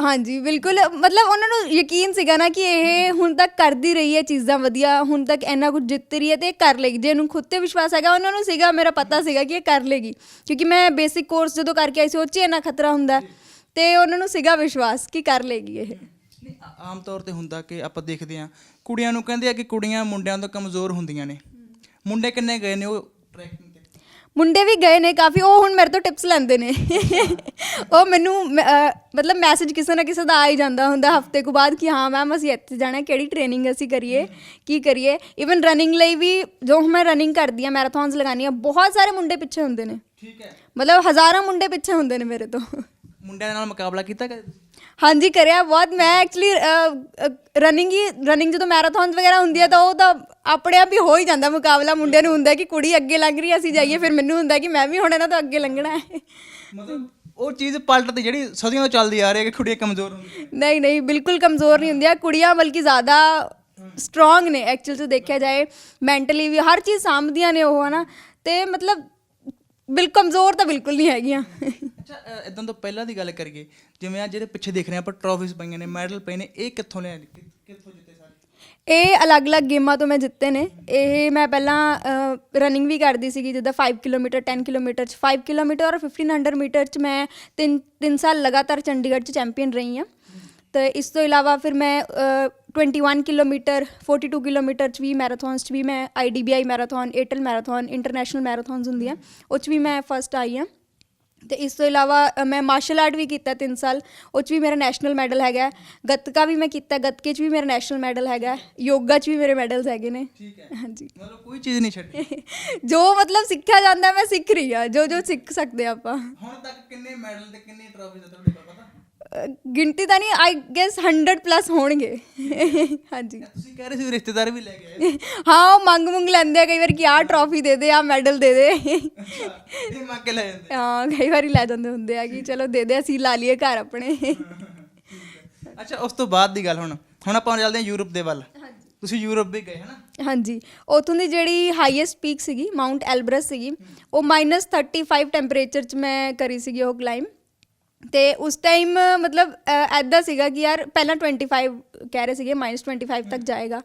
ਹਾਂਜੀ ਬਿਲਕੁਲ। ਮਤਲਬ ਉਹਨਾਂ ਨੂੰ ਯਕੀਨ ਸੀਗਾ ਨਾ ਕਿ ਇਹ ਹੁਣ ਤੱਕ ਕਰਦੀ ਰਹੀ ਹੈ ਚੀਜ਼ਾਂ ਵਧੀਆ ਹੁਣ ਤੱਕ ਇੰਨਾ ਕੁਝ ਜਿੱਤ ਰਹੀ ਹੈ ਤੇ ਇਹ ਕਰ ਲੇਗੀ। ਜੇ ਇਹਨੂੰ ਖੁਦ ਤੇ ਵਿਸ਼ਵਾਸ ਹੈਗਾ ਉਹਨਾਂ ਨੂੰ ਸੀਗਾ ਮੇਰਾ ਪਤਾ ਸੀਗਾ ਕਿ ਇਹ ਕਰ ਲੇਗੀ। ਕਿਉਂਕਿ ਮੈਂ ਬੇਸਿਕ ਕੋਰਸ ਜਦੋਂ ਕਰਕੇ ਆਈ ਸੀ ਉਹ 'ਚ ਇੰਨਾ ਖਤਰਾ ਹੁੰਦਾ। ਹੈ, ਤੇ ਉਹਨਾਂ ਨੂੰ ਸੀਗਾ ਵਿਸ਼ਵਾਸ ਕਿ ਕਰ ਲੇਗੀ ਇਹ। ਨਹੀਂ ਆ- ਆਮ ਤੌਰ ਤੇ ਹੁੰਦਾ ਕਿ ਆਪਾਂ ਦੇਖਦੇ ਆ ਕੁੜੀਆਂ ਨੂੰ ਕਹਿੰਦੇ ਆ ਕਿ ਕੁੜੀਆਂ ਮੁੰਡਿਆਂ ਤੋਂ ਕਮਜ਼ੋਰ ਹੁੰਦੀਆਂ ਨੇ। ਮੁੰਡੇ ਕਿੰਨੇ ਗਏ ਨੇ ਉਹ ਟਰੈਕਿੰਗ ਮੁੰਡੇ ਵੀ ਗਏ ਨੇ ਕਾਫੀ ਉਹ ਹੁਣ ਮੇਰੇ ਤੋਂ ਟਿਪਸ ਲੈਂਦੇ ਨੇ। ਉਹ ਮੈਨੂੰ ਮ- ਅਹ ਮਤਲਬ ਮੈਸੇਜ ਕਿਸੇ ਨਾ ਕਿਸੇ ਦਾ ਆ ਹੀ ਜਾਂਦਾ ਹੁੰਦਾ ਹਫ਼ਤੇ ਕੁ ਬਾਅਦ ਕਿ ਹਾਂ ਮੈਮ ਅਸੀਂ ਇੱਥੇ ਜਾਣਾ ਕਿਹੜੀ ਟ੍ਰੇਨਿੰਗ ਅਸੀਂ ਕਰੀਏ ਕੀ ਕਰੀਏ? ਇਵਨ ਰਨਿੰਗ ਲਈ ਵੀ ਜੋ ਮੈਂ ਰਨਿੰਗ ਕਰਦੀ ਆ ਮੈਰਾਥਨਸ ਲਗਾਉਂਦੀ ਆ ਬਹੁਤ ਸਾਰੇ ਮੁੰਡੇ ਪਿੱਛੇ ਹੁੰਦੇ ਨੇ। ਠੀਕ ਹੈ। ਮਤਲਬ ਹਜ਼ਾਰਾਂ ਮੁੰਡੇ ਪਿੱਛੇ ਹੁੰਦੇ ਨੇ ਮੇਰੇ ਤੋਂ। ਮੁੰਡਿਆਂ ਦੇ ਨਾਲ ਮੁਕਾਬਲਾ ਕੀਤਾ ਕਦੇ ਤੁਸੀਂ? ਹਾਂਜੀ ਕਰਿਆ ਬਹੁਤ। ਮੈਂ ਐਕਚੁਅਲੀ ਰਨਿੰਗ ਹੀ ਰਨਿੰਗ ਜਦੋਂ ਮੈਰਾਥਨਸ ਵਗੈਰਾ ਹੁੰਦੀ ਹੈ ਤਾਂ ਉਹ ਤਾਂ ਆਪਣੇ ਆਪ ਹੀ ਹੋ ਹੀ ਜਾਂਦਾ ਮੁਕਾਬਲਾ। ਮੁੰਡਿਆਂ ਨੂੰ ਹੁੰਦਾ ਕਿ ਕੁੜੀ ਅੱਗੇ ਲੰਘ ਰਹੀ ਹੈ ਅਸੀਂ ਜਾਈਏ। ਫਿਰ ਮੈਨੂੰ ਹੁੰਦਾ ਕਿ ਮੈਂ ਵੀ ਹੁਣ ਇਹਨਾਂ ਤੋਂ ਅੱਗੇ ਲੰਘਣਾ ਹੈ। ਮਤਲਬ ਉਹ ਚੀਜ਼ ਪਲਟਦੀ ਜਿਹੜੀ ਸਦੀਆਂ ਤੋਂ ਚੱਲਦੀ ਆ ਰਹੀ ਹੈ ਕਿ ਕੁੜੀਆਂ ਕਮਜ਼ੋਰ ਹੁੰਦੀਆਂ। ਨਹੀਂ ਨਹੀਂ ਬਿਲਕੁਲ ਕਮਜ਼ੋਰ ਨਹੀਂ ਹੁੰਦੀਆਂ। ਕੁੜੀਆਂ ਬਲਕਿ ਜ਼ਿਆਦਾ ਸਟਰੋਂਗ ਨੇ ਐਕਚੁਅਲ ਚ ਦੇਖਿਆ ਜਾਏ। ਮੈਂਟਲੀ ਵੀ ਹਰ ਚੀਜ਼ ਸਾਂਭਦੀਆਂ ਨੇ ਉਹ ਹਨਾ। ਤੇ ਮਤਲਬ ਬਿਲ ਕਮਜ਼ੋਰ ਤਾਂ ਬਿਲਕੁਲ ਨਹੀਂ ਹੈਗੀਆਂ। ਅੱਛਾ ਇਦਾਂ ਤੋਂ ਪਹਿਲਾਂ ਦੀ ਗੱਲ ਕਰੀਏ ਜਿਵੇਂ ਆ ਜਿਹੜੇ ਪਿੱਛੇ ਦੇਖ ਰਹੇ ਆਪਾਂ ਟਰੋਫੀਜ਼ ਪਈਆਂ ਨੇ ਮੈਡਲ ਪਏ ਨੇ ਇਹ ਕਿੱਥੋਂ ਲਿਆ ਕਿ- ਕਿੱਥੋਂ ਜਿੱਤੇ ਸਾਰੇ? ਇਹ ਅਲੱਗ-ਅਲੱਗ ਗੇਮਾਂ ਤੋਂ ਮੈਂ ਜਿੱਤੇ ਨੇ। ਇਹ ਮੈਂ ਪਹਿਲਾਂ ਰਨਿੰਗ ਵੀ ਕਰਦੀ ਸੀਗੀ ਜਿੱਦਾਂ 5 ਕਿਲੋਮੀਟਰ 10 ਕਿਲੋਮੀਟਰ ਚ। 5 ਕਿਲੋਮੀਟਰ ਔਰ 1500 ਮੀਟਰ ਚ ਮੈਂ ਤਿੰਨ ਤਿੰਨ ਸਾਲ ਲਗਾਤਾਰ ਚੰਡੀਗੜ੍ਹ ਚ ਚੈਂਪੀਅਨ ਰਹੀ ਹਾਂ। ਤੇ ਇਸ ਤੋਂ ਇਲਾਵਾ ਫਿਰ ਮੈਂ ਅ, 21 ਕਿਲੋਮੀਟਰ 42 ਕਿਲੋਮੀਟਰ ਚ ਵੀ ਮੈਰਾਥਨਸ ਚ ਵੀ ਮੈਂ IDBI marathon Airtel marathon international marathons ਹੁੰਦੀਆਂ ਉਹ ਚ ਵੀ ਮੈਂ ਫਸਟ ਆਈ ਹਾਂ। ਤੇ ਇਸ ਤੋਂ ਇਲਾਵਾ ਅ, ਮੈਂ ਮਾਰਸ਼ਲ ਆਰਟ ਵੀ ਕੀਤਾ 3 ਸਾਲ ਉਹ 'ਚ ਵੀ ਮੇਰਾ ਨੈਸ਼ਨਲ ਮੈਡਲ ਹੈਗਾ। ਹੈ। ਗੱਤਕਾ ਵੀ ਮੈਂ ਕੀਤਾ ਗੱਤਕੇ 'ਚ ਵੀ ਮੇਰਾ ਨੈਸ਼ਨਲ ਮੈਡਲ ਹੈਗਾ। ਹੈ। ਯੋਗਾ 'ਚ ਵੀ ਮੇਰੇ ਮੈਡਲਸ ਹੈਗੇ ਨੇ। ਠੀਕ ਹੈ। ਹਾਂਜੀ। ਮਤਲਬ ਕੋਈ ਚੀਜ਼ ਨਹੀਂ ਛੱਡੀ। ਜੋ ਮਤਲਬ ਸਿੱਖਿਆ ਜਾਂਦਾ ਮੈਂ ਸਿੱਖ ਰਹੀ ਆ ਜੋ ਜੋ ਸਿੱਖ ਸਕਦੇ ਹਾਂ ਆਪਾਂ। ਹੁਣ ਤੱਕ ਕਿੰਨੇ ਮੈਡਲ ਤੇ ਕਿੰਨੀ ਟਰਾਫੀਜ਼ ਤੁਹਾਡੇ ਕੋਲ ਪਤਾ? ਗਿਣਤੀ ਤਾਂ ਨਹੀਂ ਆਈ ਗੈਸ 100 ਪਲੱਸ ਹੋਣਗੇ। ਹਾਂਜੀ। ਤੁਸੀਂ ਕਹਿ ਰਹੇ ਸੀ ਰਿਸ਼ਤੇਦਾਰ ਵੀ ਲੈ ਕੇ ਆਏ। ਹਾਂ ਉਹ ਮੰਗ ਮੁੰਗ ਲੈਂਦੇ ਆ ਕਈ ਵਾਰ ਕਿ ਆਹ ਟਰੋਫੀ ਦੇ ਦੇ ਆਹ ਮੈਡਲ ਦੇ ਦੇ। ਇਹ ਮੰਗ ਕੇ ਲੈ ਜਾਂਦੇ। ਹਾਂ ਕਈ ਵਾਰੀ ਲੈ ਜਾਂਦੇ ਹੁੰਦੇ ਆ ਕਿ ਚਲੋ ਦੇ ਦੇ ਅਸੀਂ ਲਾ ਲਈਏ ਘਰ ਆਪਣੇ। ਅੱਛਾ ਉਸ ਤੋਂ ਬਾਅਦ ਦੀ ਗੱਲ ਹੁਣ। ਹੁਣ ਆਪਾਂ ਚੱਲਦੇ ਹਾਂ ਯੂਰਪ ਦੇ ਵੱਲ। ਤੁਸੀਂ ਯੂਰਪ ਵੀ ਗਏ ਹਨਾ? ਹਾਂਜੀ। ਉਥੋਂ ਦੀ ਜਿਹੜੀ ਹਾਈਐਸਟ ਪੀਕ ਸੀਗੀ ਮਾਉਂਟ ਐਲਬਰਸ ਸੀਗੀ ਉਹ -35 ਟੈਂਪਰੇਚਰ ਚ ਮੈਂ ਕਰੀ ਸੀਗੀ ਉਹ ਕਲਾਈਮ ਤੇ ਉਸ ਟਾਈਮ ਮਤਲਬ ਐਦਾਂ ਸੀਗਾ ਕਿ ਯਾਰ ਪਹਿਲਾਂ 25 ਕਹਿ ਰਹੇ ਸੀਗੇ -25 ਤੱਕ ਜਾਏਗਾ।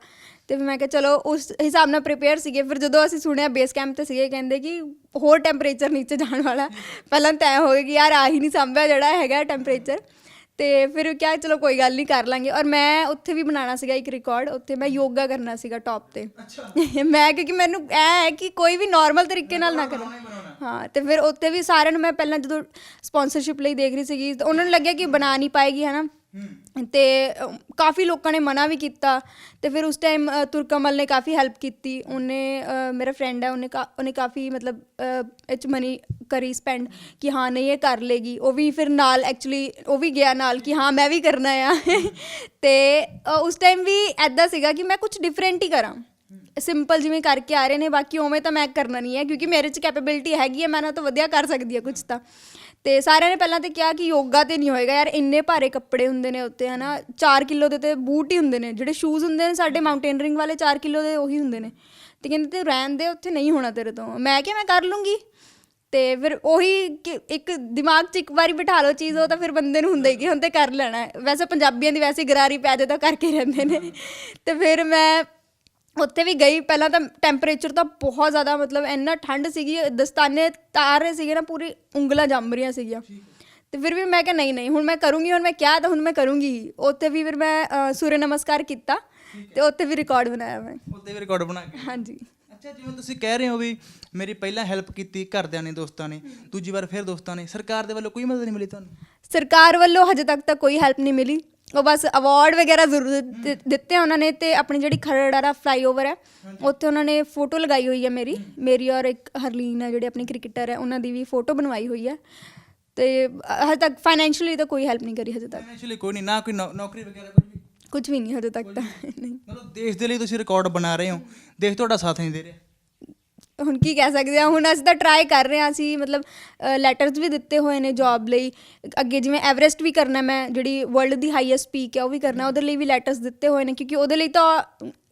ਤੇ ਫਿਰ ਮੈਂ ਕਿਹਾ ਚਲੋ ਉਸ ਹਿਸਾਬ ਨਾਲ ਪ੍ਰਿਪੇਅਰ ਸੀਗੇ। ਫਿਰ ਜਦੋਂ ਅਸੀਂ ਸੁਣਿਆ ਬੇਸ ਕੈਂਪ ਤੇ ਸੀਗੇ ਕਹਿੰਦੇ ਕਿ ਹੋਰ ਟੈਂਪਰੇਚਰ ਨੀਚੇ ਜਾਣ ਵਾਲਾ। ਪਹਿਲਾਂ ਤਾਂ ਐ ਹੋ ਗਿਆ ਕਿ ਯਾਰ ਆ ਹੀ ਨਹੀਂ ਸੰਭਿਆ ਜਿਹੜਾ ਹੈਗਾ ਟੈਂਪਰੇਚਰ ਤੇ ਫਿਰ ਕਿਹਾ ਚਲੋ ਕੋਈ ਗੱਲ ਨਹੀਂ ਕਰ ਲਾਂਗੇ। ਔਰ ਮੈਂ ਉੱਥੇ ਵੀ ਬਣਾਉਣਾ ਸੀਗਾ ਇੱਕ ਰਿਕਾਰਡ ਉੱਥੇ ਮੈਂ ਯੋਗਾ ਕਰਨਾ ਸੀਗਾ ਟੌਪ ਤੇ। ਮੈਂ ਕਿਉਂਕਿ ਮੈਨੂੰ ਐ ਹੈ ਕਿ ਕੋਈ ਵੀ ਨਾਰਮਲ ਤਰੀਕੇ ਨਾਲ ਨਾ ਕਰਾਂ। ਹਾਂ ਤੇ ਫਿਰ ਉੱਥੇ ਵੀ ਸਾਰਿਆਂ ਨੂੰ ਮੈਂ ਪਹਿਲਾਂ ਜਦੋਂ ਸਪਾਂਸਰਸ਼ਿਪ ਲਈ ਦੇਖ ਰਹੀ ਸੀਗੀ ਤਾਂ ਉਹਨਾਂ ਨੂੰ ਲੱਗਿਆ ਕਿ ਬਣਾ ਨਹੀਂ ਪਾਏਗੀ ਹਨਾ? ਤੇ ਅ, ਕਾਫੀ ਲੋਕਾਂ ਨੇ ਮਨਾ ਵੀ ਕੀਤਾ ਤੇ ਫਿਰ ਉਸ ਟਾਈਮ ਤੁਰਕਮਲ ਨੇ ਕਾਫੀ ਹੈਲਪ ਕੀਤੀ ਉਹਨੇ ਅ, ਮੇਰਾ ਫਰੈਂਡ ਹੈ ਉਹਨੇ ਕਾ- ਉਹਨੇ ਕਾਫੀ ਮਤਲਬ ਅ, ਇਹ 'ਚ ਮਨੀ ਕਰੀ ਸਪੈਂਡ ਕਿ ਹਾਂ ਨਹੀਂ ਇਹ ਕਰ ਲੇਗੀ। ਉਹ ਵੀ ਫਿਰ ਨਾਲ ਐਕਚੁਅਲੀ ਉਹ ਵੀ ਗਿਆ ਨਾਲ ਕਿ ਹਾਂ ਮੈਂ ਵੀ ਕਰਨਾ ਆ। ਤੇ ਅ, ਉਸ ਟਾਈਮ ਵੀ ਐਦਾਂ ਸੀਗਾ ਕਿ ਮੈਂ ਕੁਝ ਡਿਫਰੈਂਟ ਹੀ ਕਰਾਂ। ਸਿੰਪਲ ਜਿਵੇਂ ਕਰਕੇ ਆ ਰਹੇ ਨੇ, ਬਾਕੀ ਉਵੇਂ ਤਾਂ ਮੈਂ ਕਰਨਾ ਨਹੀਂ ਹੈ, ਕਿਉਂਕਿ ਮੇਰੇ 'ਚ ਕੈਪੇਬਿਲਿਟੀ ਹੈਗੀ ਹੈ, ਮੈਂ ਨਾ ਤਾਂ ਵਧੀਆ ਕਰ ਸਕਦੀ ਹਾਂ ਕੁਝ ਤਾਂ। ਤੇ ਸਾਰਿਆਂ ਨੇ ਪਹਿਲਾਂ ਤੇ ਕਿਹਾ ਕਿ ਯੋਗਾ ਤੇ ਨਹੀਂ ਹੋਏਗਾ ਯਾਰ, ਇੰਨੇ ਭਾਰੇ ਕੱਪੜੇ ਹੁੰਦੇ ਨੇ ਉੱਤੇ, ਹਨਾ? 4 ਕਿਲੋ ਦੇ ਤੇ ਬੂਟ ਹੀ ਹੁੰਦੇ ਨੇ, ਜਿਹੜੇ ਸ਼ੂਜ਼ ਹੁੰਦੇ ਨੇ ਸਾਡੇ ਮਾਊਂਟੇਨਰਿੰਗ ਵਾਲੇ 4 ਕਿਲੋ ਦੇ ਉਹੀ ਹੁੰਦੇ ਨੇ। ਤੇ ਕਹਿੰਦੇ ਤੇ ਰਹਿਣ ਦੇ, ਉੱਥੇ ਨਹੀਂ ਹੋਣਾ ਤੇਰੇ ਤੋਂ। ਮੈਂ ਕਿਹਾ, ਮੈਂ ਕਰ ਲੂੰਗੀ। ਤੇ ਫਿਰ ਉਹੀ ਕਿ ਇੱਕ ਦਿਮਾਗ 'ਚ ਇੱਕ ਵਾਰੀ ਬਿਠਾ ਲਓ ਚੀਜ਼, ਉਹ ਤਾਂ ਫਿਰ ਬੰਦੇ ਨੂੰ ਹੁੰਦਾ ਹੀ ਕਿ ਹੁਣ ਤੇ ਕਰ ਲੈਣਾ ਵੈਸੇ ਪੰਜਾਬੀਆਂ ਦੀ ਵੈਸੇ ਗਰਾਰੀ ਪੈ ਜਾਏ ਤਾਂ ਕਰਕੇ ਰਹਿੰਦੇ ਨੇ। ਤੇ ਫਿਰ ਮੈਂ ਉੱਥੇ ਵੀ ਗਈ ਪਹਿਲਾਂ ਤਾਂ ਟੈਂਪਰੇਚਰ ਤਾਂ ਬਹੁਤ ਜ਼ਿਆਦਾ ਮਤਲਬ ਇੰਨਾ ਠੰਡ ਸੀਗੀ ਦਸਤਾਨੇ ਤਾਰ ਰਹੇ ਸੀਗੇ ਨਾ ਪੂਰੀ ਉਂਗਲਾਂ ਜੰਮ ਰਹੀਆਂ ਸੀਗੀਆਂ। ਤੇ ਫਿਰ ਵੀ ਮੈਂ ਕਿਹਾ ਨਹੀਂ ਨਹੀਂ ਹੁਣ ਮੈਂ ਕਰੂੰਗੀ ਹੁਣ ਮੈਂ ਕਿਹਾ ਤਾਂ ਹੁਣ ਮੈਂ ਕਰੂੰਗੀ। ਉੱਥੇ ਵੀ ਫਿਰ ਮੈਂ ਸੂਰਯ ਨਮਸਕਾਰ ਕੀਤਾ ਤੇ ਉੱਥੇ ਵੀ ਰਿਕਾਰਡ ਬਣਾਇਆ ਮੈਂ। ਉੱਤੇ ਵੀ ਰਿਕਾਰਡ ਬਣਾ ਕੇ। ਹਾਂਜੀ। ਅੱਛਾ ਜਿਵੇਂ ਤੁਸੀਂ ਕਹਿ ਰਹੇ ਹੋ ਵੀ ਮੇਰੀ ਪਹਿਲਾਂ ਹੈਲਪ ਕੀਤੀ ਘਰਦਿਆਂ ਨੇ ਦੋਸਤਾਂ ਨੇ ਦੂਜੀ ਵਾਰ ਫਿਰ ਦੋਸਤਾਂ ਨੇ ਸਰਕਾਰ ਦੇ ਵੱਲੋਂ ਕੋਈ ਮਦਦ ਨਹੀਂ ਮਿਲੀ ਤੁਹਾਨੂੰ? ਸਰਕਾਰ ਵੱਲੋਂ ਹਜੇ ਤੱਕ ਤਾਂ ਕੋਈ ਹੈਲਪ ਨਹੀਂ ਮਿਲੀ। ਉਹ ਬਸ ਅਵਾਰਡ ਵਗੈਰਾ ਜ਼ਰੂਰ ਦਿੱਤੇ ਉਹਨਾਂ ਨੇ ਤੇ ਆਪਣੀ ਜਿਹੜੀ ਖਰੜਾਰਾ ਫਲਾਈਓਵਰ ਹੈ ਉੱਥੇ ਉਹਨਾਂ ਨੇ ਫੋਟੋ ਲਗਾਈ ਹੋਈ ਹੈ ਮੇਰੀ। ਮੇਰੀ ਔਰ ਇੱਕ ਹਰਲੀਨ ਹੈ ਜਿਹੜੇ ਆਪਣੀ ਕ੍ਰਿਕਟਰ ਹੈ ਉਹਨਾਂ ਦੀ ਵੀ ਫੋਟੋ ਬਣਵਾਈ ਹੋਈ ਹੈ। ਤੇ ਹਜੇ ਤੱਕ ਫਾਈਨੈਂਸ਼ੀਅਲੀ ਤਾਂ ਕੋਈ ਹੈਲਪ ਨਹੀਂ ਕਰੀ ਹਜੇ ਤੱਕ। ਫਾਈਨੈਂਸ਼ੀਅਲੀ ਕੋਈ ਨਹੀਂ ਨਾ ਕੋਈ ਨੌ- ਨੌਕਰੀ ਵਗੈਰਾ ਕੁਝ ਵੀ? ਕੁਝ ਵੀ ਨਹੀਂ ਹਜੇ ਤੱਕ ਤਾਂ ਨਹੀਂ। ਮਤਲਬ ਦੇਸ਼ ਦੇ ਲਈ ਤੁਸੀਂ ਰਿਕਾਰਡ ਬਣਾ ਰਹੇ ਹੋ। ਦੇਸ਼ ਤੁਹਾਡਾ ਸਾਥ ਨਹੀਂ ਦੇ ਰਿਹਾ। ਹੁਣ ਕੀ ਕਹਿ ਸਕਦੇ ਆ ਹੁਣ ਅਸੀਂ ਤਾਂ ਟਰਾਈ ਕਰ ਰਹੇ ਹਾਂ ਅਸੀਂ ਮਤਲਬ ਲੈਟਰਸ ਵੀ ਦਿੱਤੇ ਹੋਏ ਨੇ ਜੌਬ ਲਈ। ਅੱਗੇ ਜਿਵੇਂ ਐਵਰੈਸਟ ਵੀ ਕਰਨਾ ਮੈਂ ਜਿਹੜੀ ਵਰਲਡ ਦੀ ਹਾਈਐਸਟ ਪੀਕ ਹੈ ਉਹ ਵੀ ਕਰਨਾ ਉਹਦੇ ਲਈ ਵੀ ਲੈਟਰਸ ਦਿੱਤੇ ਹੋਏ ਨੇ ਕਿਉਂਕਿ ਉਹਦੇ ਲਈ ਤਾਂ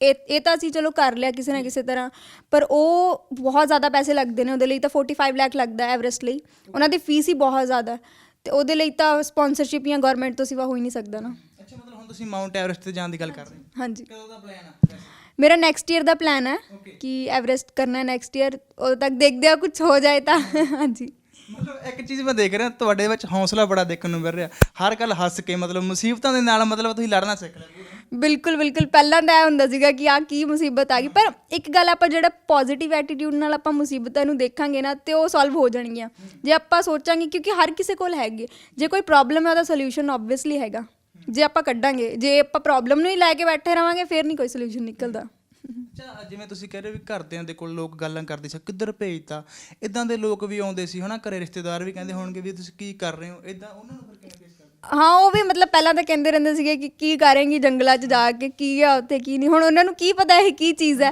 ਇਹ ਤਾਂ ਅਸੀਂ ਚਲੋ ਕਰ ਲਿਆ ਕਿਸੇ ਨਾ ਕਿਸੇ ਤਰ੍ਹਾਂ ਪਰ ਉਹ ਬਹੁਤ ਜ਼ਿਆਦਾ ਪੈਸੇ ਲੱਗਦੇ ਨੇ ਉਹਦੇ ਲਈ ਤਾਂ 45 ਲੱਖ ਲੱਗਦਾ ਐਵਰੈਸਟ ਲਈ। ਉਹਨਾਂ ਦੀ ਫੀਸ ਹੀ ਬਹੁਤ ਜ਼ਿਆਦਾ ਤੇ ਉਹਦੇ ਲਈ ਤਾਂ ਸਪਾਂਸਰਸ਼ਿਪ ਜਾਂ ਗਵਰਨਮੈਂਟ ਤੋਂ ਸਿਵਾ ਹੋ ਹੀ ਨਹੀਂ ਸਕਦਾ ਨਾ। ਅੱਛਾ ਮਤਲਬ ਹੁਣ ਤੁਸੀਂ ਮਾਊਂਟ ਐਵਰੈਸਟ ਤੇ ਜਾਣ ਦੀ ਗੱਲ ਕਰ ਰਹੇ ਹੋ? ਹਾਂਜੀ। ਕਦੋਂ ਦਾ ਪਲਾਨ ਆ? ਮੇਰਾ ਨੈਕਸਟ ਈਅਰ ਦਾ ਪਲਾਨ ਹੈ ਕਿ ਐਵਰੈਸਟ ਕਰਨਾ ਹੈ ਨੈਕਸਟ ਈਅਰ ਉਦੋਂ ਤੱਕ ਦੇਖਦੇ ਆ ਕੁਝ ਹੋ ਜਾਏ ਤਾਂ। ਹਾਂਜੀ। ਮਤਲਬ ਇੱਕ ਚੀਜ਼ ਮੈਂ ਦੇਖ ਰਿਹਾ ਤੁਹਾਡੇ ਵਿੱਚ ਹੌਸਲਾ ਬੜਾ ਦੇਖਣ ਨੂੰ ਮਿਲ ਰਿਹਾ। ਹਰ ਗੱਲ ਹੱਸ ਕੇ ਮਤਲਬ ਮੁਸੀਬਤਾਂ ਦੇ ਨਾਲ ਮਤਲਬ ਤੁਸੀਂ ਲੜਨਾ ਸਿੱਖ ਲਿਆ। ਬਿਲਕੁਲ ਬਿਲਕੁਲ। ਪਹਿਲਾਂ ਤਾਂ ਇਹ ਹੁੰਦਾ ਸੀਗਾ ਕਿ ਆ ਕੀ ਮੁਸੀਬਤ ਆ ਗਈ। ਪਰ ਇੱਕ ਗੱਲ ਆਪਾਂ ਜਿਹੜਾ ਪੋਜ਼ਿਟਿਵ ਐਟੀਟਿਊਡ ਨਾਲ ਆਪਾਂ ਮੁਸੀਬਤਾਂ ਨੂੰ ਦੇਖਾਂਗੇ ਨਾ ਤੇ ਉਹ ਸੋਲਵ ਹੋ ਜਾਣਗੀਆਂ। ਜੇ ਆਪਾਂ ਸੋਚਾਂਗੇ ਕਿਉਂਕਿ ਹਰ ਕਿਸੇ ਕੋਲ ਹੈਗੇ ਜੇ ਕੋਈ ਪ੍ਰੋਬਲਮ ਹੈ ਉਹਦਾ ਸੋਲੂਸ਼ਨ ਆਬਵੀਅਸਲੀ ਹੈਗਾ। ਜੇ ਆਪਾਂ ਕੱਢਾਂਗੇ ਜੇ ਆਪਾਂ ਪ੍ਰੋਬਲਮ ਨੂੰ ਹੀ ਲੈ ਕੇ ਬੈਠੇ ਰਵਾਂਗੇ ਫਿਰ ਨਹੀਂ ਕੋਈ ਸੋਲੂਸ਼ਨ ਨਿਕਲਦਾ। ਅੱਛਾ ਜਿਵੇਂ ਤੁਸੀਂ ਕਹਿ ਰਹੇ ਹੋ ਵੀ ਘਰਦਿਆਂ ਦੇ ਕੋਲ ਲੋਕ ਗੱਲਾਂ ਕਰਦੇ ਸੀ ਕਿੱਧਰ ਭੇਜਤਾ? ਇਦਾਂ ਦੇ ਲੋਕ ਵੀ ਆਉਂਦੇ ਸੀ ਹਨਾ? ਘਰੇ ਰਿਸ਼ਤੇਦਾਰ ਵੀ ਕਹਿੰਦੇ ਹੋਣਗੇ ਵੀ ਤੁਸੀਂ ਕੀ ਕਰ ਰਹੇ ਹੋ? ਇਦਾਂ ਉਹਨਾਂ ਨੂੰ ਫਿਰ ਕਿਵੇਂ ਕਰਦੇ? ਹਾਂ ਉਹ ਵੀ ਮਤਲਬ ਪਹਿਲਾਂ ਤਾਂ ਕਹਿੰਦੇ ਰਹਿੰਦੇ ਸੀਗੇ ਕਿ ਕੀ ਕਰਾਂਗੀ ਜੰਗਲਾਂ 'ਚ ਜਾ ਕੇ ਕੀ ਆ ਉੱਥੇ ਕੀ ਨਹੀਂ। ਹੁਣ ਉਹਨਾਂ ਨੂੰ ਕੀ ਪਤਾ ਇਹ ਕੀ ਚੀਜ਼ ਹੈ?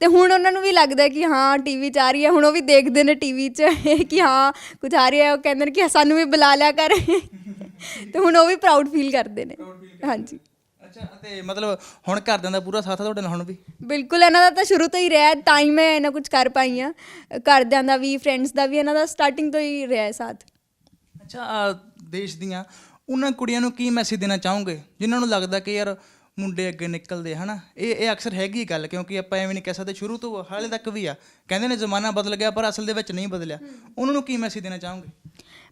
ਤੇ ਹੁਣ ਉਹਨਾਂ ਨੂੰ ਵੀ ਲੱਗਦਾ ਕਿ ਹਾਂ ਟੀਵੀ 'ਚ ਆ ਰਹੀ ਹੈ। ਹੁਣ ਉਹ ਵੀ ਦੇਖਦੇ ਨੇ ਟੀਵੀ 'ਚ ਕਿ ਹਾਂ ਕੁਝ ਆ ਰਿਹਾ ਹੈ। ਉਹ ਕਹਿੰਦੇ ਨੇ ਕਿ ਸਾਨੂੰ ਵੀ ਬੁਲਾ ਲਿਆ ਕਰ। ਤੇ ਹੁਣ ਉਹ ਵੀ ਪ੍ਰਾਊਡ ਫੀਲ ਕਰਦੇ ਨੇ। ਹਾਂਜੀ। ਅੱਛਾ ਤੇ ਮਤਲਬ ਹੁਣ ਘਰਦਿਆਂ ਦਾ ਪੂਰਾ ਸਾਥ ਆ ਤੁਹਾਡੇ ਨਾਲ ਹੁਣ ਵੀ? ਬਿਲਕੁਲ ਇਹਨਾਂ ਦਾ ਤਾਂ ਸ਼ੁਰੂ ਤੋਂ ਹੀ ਰਿਹਾ ਹੈ, ਤਾਂ ਹੀ ਮੈਂ ਇਹਨਾਂ ਕੁਝ ਕਰ ਪਾਈ ਆ ਘਰਦਿਆਂ ਦਾ ਵੀ ਫਰੈਂਡਸ ਦਾ ਵੀ ਇਹਨਾਂ ਦਾ ਸਟਾਰਟਿੰਗ ਤੋਂ ਹੀ ਰਿਹਾ ਹੈ ਸਾਥ। ਅੱਛਾ ਆਹ ਦੇਸ਼ ਦੀਆਂ ਉਹਨਾਂ ਕੁੜੀਆਂ ਨੂੰ ਕੀ ਮੈਸੇਜ ਦੇਣਾ ਚਾਹੋਗੇ? ਜਿਨ੍ਹਾਂ ਨੂੰ ਲੱਗਦਾ ਕਿ ਯਾਰ ਮੁੰਡੇ ਅੱਗੇ ਨਿਕਲਦੇ ਹਨਾ? ਇਹ ਇਹ ਅਕਸਰ ਹੈਗੀ ਗੱਲ ਕਿਉਂਕਿ ਆਪਾਂ ਐਵੇਂ ਨਹੀਂ ਕਹਿ ਸਕਦੇ ਸ਼ੁਰੂ ਤੋਂ ਹਾਲੇ ਤੱਕ ਵੀ ਆ। ਕਹਿੰਦੇ ਨੇ ਜ਼ਮਾਨਾ ਬਦਲ ਗਿਆ ਪਰ ਅਸਲ ਦੇ ਵਿੱਚ ਨਹੀਂ ਬਦਲਿਆ। ਉਹਨਾਂ ਨੂੰ ਕੀ ਮੈਸੇਜ ਦੇਣਾ ਚਾਹੋਗੇ?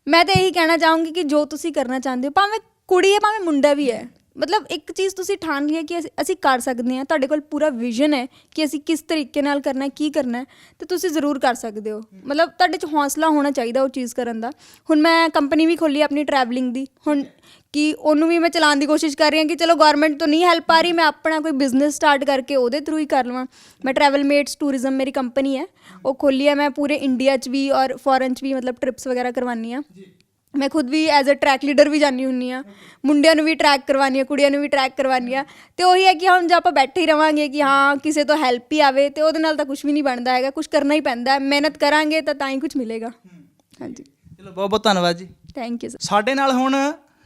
ਮੈਂ ਤਾਂ ਇਹੀ ਕਹਿਣਾ ਚਾਹੂੰਗੀ ਕਿ ਜੋ ਤੁਸੀਂ ਕਰਨਾ ਚਾਹੁੰਦੇ ਹੋ, ਭਾਵੇਂ ਕੁੜੀ ਹੈ, ਭਾਵੇਂ ਮੁੰਡਾ ਵੀ ਹੈ ਮਤਲਬ ਇੱਕ ਚੀਜ਼ ਤੁਸੀਂ ਠਾਣ ਲਈ ਹੈ ਕਿ ਅਸੀਂ- ਅਸੀਂ ਕਰ ਸਕਦੇ ਹਾਂ, ਤੁਹਾਡੇ ਕੋਲ ਪੂਰਾ ਵਿਜ਼ਨ ਹੈ ਕਿ ਅਸੀਂ ਕਿਸ ਤਰੀਕੇ ਨਾਲ ਕਰਨਾ ਹੈ, ਕੀ ਕਰਨਾ ਹੈ, ਤੇ ਤੁਸੀਂ ਜ਼ਰੂਰ ਕਰ ਸਕਦੇ ਹੋ। ਮਤਲਬ ਤੁਹਾਡੇ 'ਚ ਹੌਸਲਾ ਹੋਣਾ ਚਾਹੀਦਾ ਉਹ ਚੀਜ਼ ਕਰਨ ਦਾ। ਹੁਣ ਮੈਂ ਕੰਪਨੀ ਵੀ ਖੋਲੀ ਆਪਣੀ ਟਰੈਵਲਿੰਗ ਦੀ। ਹੁਣ ਕਿ ਉਹਨੂੰ ਵੀ ਮੈਂ ਚਲਾਉਣ ਦੀ ਕੋਸ਼ਿਸ਼ ਕਰ ਰਹੀ ਹਾਂ ਕਿ ਚਲੋ ਗਵਰਨਮੈਂਟ ਤੋਂ ਨਹੀਂ ਹੈਲਪ ਆ ਰਹੀ, ਮੈਂ ਆਪਣਾ ਕੋਈ ਬਿਜ਼ਨਸ ਸਟਾਰਟ ਕਰਕੇ ਉਹਦੇ ਥਰੂ ਹੀ ਕਰ ਲਵਾਂ। ਮੈਂ ਟਰੈਵਲ ਮੇਟਸ ਟੂਰਿਜ਼ਮ ਮੇਰੀ ਕੰਪਨੀ ਹੈ। ਉਹ ਖੋਲੀ ਹੈ, ਮੈਂ ਪੂਰੇ ਇੰਡੀਆ 'ਚ ਵੀ ਔਰ ਫੋਰਨ 'ਚ ਵੀ ਮਤਲਬ ਟ੍ਰਿਪਸ ਵਗੈਰਾ ਕਰਵਾਉਂਦੀ ਹਾਂ। ਮੈਂ ਖੁਦ ਵੀ ਐਜ਼ ਅ ਟਰੈਕ ਲੀਡਰ ਵੀ ਜਾਂਦੀ ਹੁੰਨੀ ਆ ਮੁੰਡਿਆਂ ਨੂੰ ਵੀ ਟਰੈਕ ਕਰਵਾਉਂਦੀ ਆ ਕੁੜੀਆਂ ਨੂੰ ਵੀ ਟਰੈਕ ਕਰਵਾਉਂਦੀ ਆ ਤੇ ਉਹੀ ਹੈ ਕਿ ਹੁਣ ਜੇ ਆਪਾਂ ਬੈਠੇ ਹੀ ਰਵਾਂਗੇ ਕਿ ਹਾਂ ਕਿਸੇ ਤੋਂ ਹੈਲਪ ਹੀ ਆਵੇ ਤੇ ਉਹਦੇ ਨਾਲ ਤਾਂ ਕੁਝ ਵੀ ਨਹੀਂ ਬਣਦਾ ਹੈਗਾ ਕੁਝ ਕਰਨਾ ਹੀ ਪੈਂਦਾ ਹੈ। ਮਿਹਨਤ ਕਰਾਂਗੇ ਤਾਂ ਤਾਂ ਹੀ ਕੁਝ ਮਿਲੇਗਾ। ਹਾਂਜੀ। ਚਲੋ ਬਹੁਤ ਬਹੁਤ ਧੰਨਵਾਦ ਜੀ। ਥੈਂਕ ਯੂ ਸਰ ਸਾਡੇ ਨਾਲ ਹੁਣ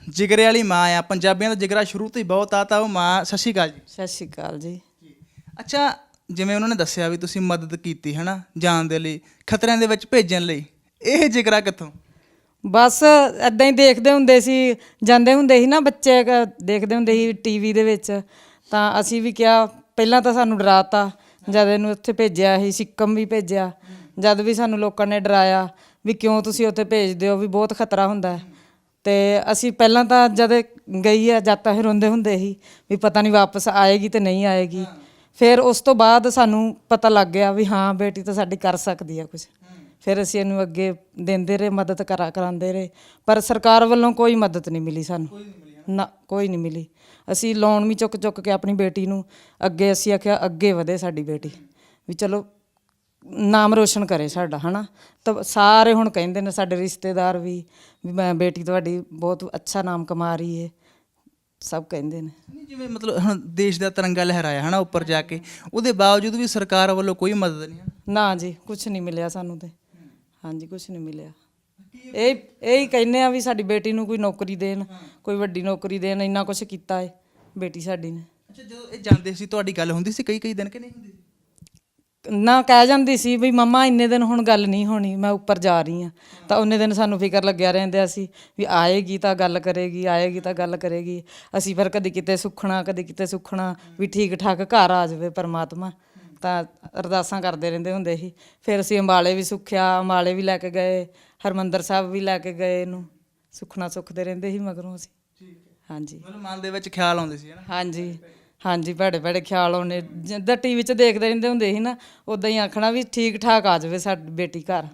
ਜਿਗਰੇ ਵਾਲੀ ਮਾਂ ਆ ਪੰਜਾਬੀਆਂ ਦਾ ਜਿਗਰਾ ਸ਼ੁਰੂ ਤੋਂ ਹੀ ਬਹੁਤ ਆ ਤਾਂ ਉਹ ਮਾਂ ਸਤਿ ਸ਼੍ਰੀ ਅਕਾਲ ਜੀ। ਸਤਿ ਸ਼੍ਰੀ ਅਕਾਲ ਜੀ। ਅੱਛਾ ਜਿਵੇਂ ਉਹਨਾਂ ਨੇ ਦੱਸਿਆ ਵੀ ਤੁਸੀਂ ਮਦਦ ਕੀਤੀ ਹੈ ਨਾ ਜਾਣ ਦੇ ਲਈ ਖਤਰਿਆਂ ਦੇ ਵਿੱਚ ਭੇਜਣ ਲਈ ਇਹ ਜਿਗਰਾ ਕਿੱਥੋਂ? ਬਸ ਐਦਾਂ ਹੀ ਦੇਖਦੇ ਹੁੰਦੇ ਸੀ ਜਾਂਦੇ ਹੁੰਦੇ ਸੀ ਨਾ ਬੱਚੇ ਕ- ਦੇਖਦੇ ਹੁੰਦੇ ਸੀ ਟੀਵੀ ਦੇ ਵਿੱਚ। ਤਾਂ ਅਸੀਂ ਵੀ ਕਿਹਾ ਪਹਿਲਾਂ ਤਾਂ ਸਾਨੂੰ ਡਰਾਤਾ ਜਦ ਇਹਨੂੰ ਉੱਥੇ ਭੇਜਿਆ ਸੀ ਸਿੱਕਮ ਵੀ ਭੇਜਿਆ। ਜਦ ਵੀ ਸਾਨੂੰ ਲੋਕਾਂ ਨੇ ਡਰਾਇਆ ਵੀ ਕਿਉਂ ਤੁਸੀਂ ਉੱਥੇ ਭੇਜਦੇ ਹੋ ਵੀ ਬਹੁਤ ਖਤਰਾ ਹੁੰਦਾ ਹੈ। ਤੇ ਅਸੀਂ ਪਹਿਲਾਂ ਤਾਂ ਜਦ ਗਈ ਆ ਜਦ ਤਾਂ ਇਹ ਰੋਂਦੇ ਹੁੰਦੇ ਸੀ ਵੀ ਪਤਾ ਨਹੀਂ ਵਾਪਸ ਆਏਗੀ ਤੇ ਨਹੀਂ ਆਏਗੀ। ਫਿਰ ਉਸ ਤੋਂ ਬਾਅਦ ਸਾਨੂੰ ਪਤਾ ਲੱਗ ਗਿਆ ਵੀ ਹਾਂ ਬੇਟੀ ਤਾਂ ਸਾਡੀ ਕਰ ਸਕਦੀ ਆ ਕੁਝ ਫਿਰ ਅਸੀਂ ਇਹਨੂੰ ਅੱਗੇ ਦਿੰਦੇ ਰਹੇ ਮਦਦ ਕਰਾ ਕਰਾਉਂਦੇ ਰਹੇ। ਪਰ ਸਰਕਾਰ ਵੱਲੋਂ ਕੋਈ ਮਦਦ ਨਹੀਂ ਮਿਲੀ ਸਾਨੂੰ। ਨਾ ਕੋਈ ਨਹੀਂ ਮਿਲੀ। ਅਸੀਂ ਲੋਨ ਵੀ ਚੁੱਕ ਚੁੱਕ ਕੇ ਆਪਣੀ ਬੇਟੀ ਨੂੰ ਅੱਗੇ ਅਸੀਂ ਆਖਿਆ ਅੱਗੇ ਵਧੇ ਸਾਡੀ ਬੇਟੀ। ਵੀ ਚਲੋ ਨਾਮ ਰੋਸ਼ਨ ਕਰੇ ਸਾਡਾ ਹਨਾ? ਤਾਂ ਸਾਰੇ ਹੁਣ ਕਹਿੰਦੇ ਨੇ ਸਾਡੇ ਰਿਸ਼ਤੇਦਾਰ ਵੀ ਵੀ ਮੈਂ ਬੇਟੀ ਤੁਹਾਡੀ ਬਹੁਤ ਅੱਛਾ ਨਾਮ ਕਮਾ ਰਹੀ ਹੈ ਸਭ ਕਹਿੰਦੇ ਨੇ। ਨਹੀਂ, ਜਿਵੇਂ ਮਤਲਬ ਹੁਣ ਦੇਸ਼ ਦਾ ਤਿਰੰਗਾ ਲਹਿਰਾਇਆ ਹੈ ਨਾ ਉੱਪਰ ਜਾ ਕੇ ਉਹਦੇ ਬਾਵਜੂਦ ਵੀ ਸਰਕਾਰ ਵੱਲੋਂ ਕੋਈ ਮਦਦ ਨਹੀਂ ਨਾ ਜੀ ਕੁਝ ਨਹੀਂ ਮਿਲਿਆ ਸਾਨੂੰ ਤੇ। ਹਾਂਜੀ ਕੁਝ ਨਹੀਂ ਮਿਲਿਆ। ਇਹ ਇਹ ਹੀ ਕਹਿੰਦੇ ਆ ਵੀ ਸਾਡੀ ਬੇਟੀ ਨੂੰ ਕੋਈ ਨੌਕਰੀ ਦੇਣ ਕੋਈ ਵੱਡੀ ਨੌਕਰੀ ਦੇਣ ਇੰਨਾ ਕੁਝ ਕੀਤਾ ਹੈ ਬੇਟੀ ਸਾਡੀ ਨੇ। ਅੱਛਾ ਜਦੋਂ ਇਹ ਜਾਂਦੇ ਸੀ ਤੁਹਾਡੀ ਗੱਲ ਹੁੰਦੀ ਸੀ ਕਈ ਕਈ ਦਿਨ ਕਿ ਨਹੀਂ ਹੁੰਦੀ ਸੀ? ਨਾ ਕਹਿ ਜਾਂਦੀ ਸੀ ਵੀ ਮੰਮਾ ਇੰਨੇ ਦਿਨ ਹੁਣ ਗੱਲ ਨਹੀਂ ਹੋਣੀ ਮੈਂ ਉੱਪਰ ਜਾ ਰਹੀ ਆ ਤਾਂ ਉਹਨੇ ਦਿਨ ਸਾਨੂੰ ਫਿਕਰ ਲੱਗਿਆ ਰਹਿੰਦਾ ਸੀ ਵੀ ਆਏਗੀ ਤਾਂ ਗੱਲ ਕਰੇਗੀ ਆਏਗੀ ਤਾਂ ਗੱਲ ਕਰੇਗੀ। ਅਸੀਂ ਫਿਰ ਕਦੀ ਕਿਤੇ ਸੁਖਣਾ ਕਦੀ ਕਿਤੇ ਸੁਖਣਾ ਵੀ ਠੀਕ ਠਾਕ ਘਰ ਆ ਜਾਵੇ ਪਰਮਾਤਮਾ। ਤਾਂ ਅਰਦਾਸਾਂ ਕਰਦੇ ਰਹਿੰਦੇ ਹੁੰਦੇ ਸੀ। ਫਿਰ ਅਸੀਂ ਅੰਬਾਲੇ ਵੀ ਸੁਖਿਆ ਅੰਬਾਲੇ ਵੀ ਲੈ ਕੇ ਗਏ ਹਰਮੰਦਰ ਸਾਹਿਬ ਵੀ ਲੈ ਕੇ ਗਏ ਇਹਨੂੰ। ਸੁਖਣਾ ਸੁਖਦੇ ਰਹਿੰਦੇ ਸੀ ਮਗਰੋਂ ਅਸੀਂ। ਹਾਂਜੀ। ਮਤਲਬ ਮਨ ਦੇ ਵਿੱਚ ਖਿਆਲ ਆਉਂਦੇ ਸੀ ਹੈ ਨਾ? ਹਾਂਜੀ। ਹਾਂਜੀ ਭੈੜੇ ਭੈੜੇ ਖਿਆਲ ਆਉਣੇ ਜਿੱਦਾਂ ਟੀਵੀ 'ਚ ਦੇਖਦੇ ਰਹਿੰਦੇ ਹੁੰਦੇ ਸੀ ਨਾ ਉਦਾਂ ਹੀ ਆਖਣਾ ਵੀ ਠੀਕ ਠਾਕ ਆ ਜਾਵੇ ਸਾਡੀ ਬੇਟੀ ਘਰ।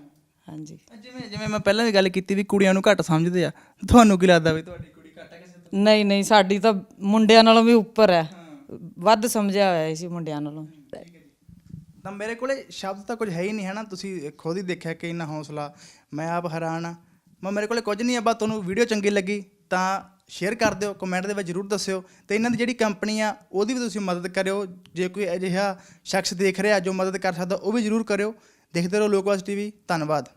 ਹਾਂਜੀ। ਜਿਵੇਂ ਜਿਵੇਂ ਮੈਂ ਪਹਿਲਾਂ ਵੀ ਗੱਲ ਕੀਤੀ ਵੀ ਕੁੜੀਆਂ ਨੂੰ ਘੱਟ ਸਮਝਦੇ ਆ ਤੁਹਾਨੂੰ ਕੀ ਲੱਗਦਾ ਵੀ ਤੁਹਾਡੀ ਕੁੜੀ ਘੱਟ ਹੈ ਕਿਸੇ ਤੋਂ? ਨਹੀਂ ਨਹੀਂ ਸਾਡੀ ਤਾਂ ਮੁੰਡਿਆਂ ਨਾਲੋਂ ਵੀ ਉੱਪਰ ਹੈ। ਵੱਧ ਸਮਝਿਆ ਹੋਇਆ ਸੀ ਮੁੰਡਿਆਂ ਨਾਲੋਂ। ਤਾਂ ਮੇਰੇ ਕੋਲੇ ਸ਼ਬਦ ਤਾਂ ਕੁਝ ਹੈ ਹੀ ਨਹੀਂ, ਹੈ ਨਾ? ਤੁਸੀਂ ਖੁਦ ਹੀ ਦੇਖਿਆ ਕਿ ਇੰਨਾ ਹੌਸਲਾ, ਮੈਂ ਆਪ ਹੈਰਾਨ ਆ ਮੈਂ ਮੇਰੇ ਕੋਲੇ ਕੁਝ ਨਹੀਂ ਆ ਬਸ ਤੁਹਾਨੂੰ ਵੀਡੀਓ ਚੰਗੀ ਲੱਗੀ, ਤਾਂ ਸ਼ੇਅਰ ਕਰ ਦਿਓ ਕਮੈਂਟ ਦੇ ਵਿੱਚ ਜਰੂਰ ਦੱਸਿਓ। ਤੇ ਇਹਨਾਂ ਦੀ ਜਿਹੜੀ ਕੰਪਨੀ ਆ, ਉਹਦੀ ਵੀ ਤੁਸੀਂ ਮਦਦ ਕਰਿਓ। ਜੇ ਕੋਈ ਅਜਿਹਾ ਸ਼ਖਸ ਦੇਖ ਰਿਹਾ, ਜੋ ਮਦਦ ਕਰ ਸਕਦਾ, ਉਹ ਵੀ ਜਰੂਰ ਕਰਿਓ। ਦੇਖਦੇ ਰਹੋ ਲੋਕਵਾਸ ਟੀਵੀ, ਧੰਨਵਾਦ।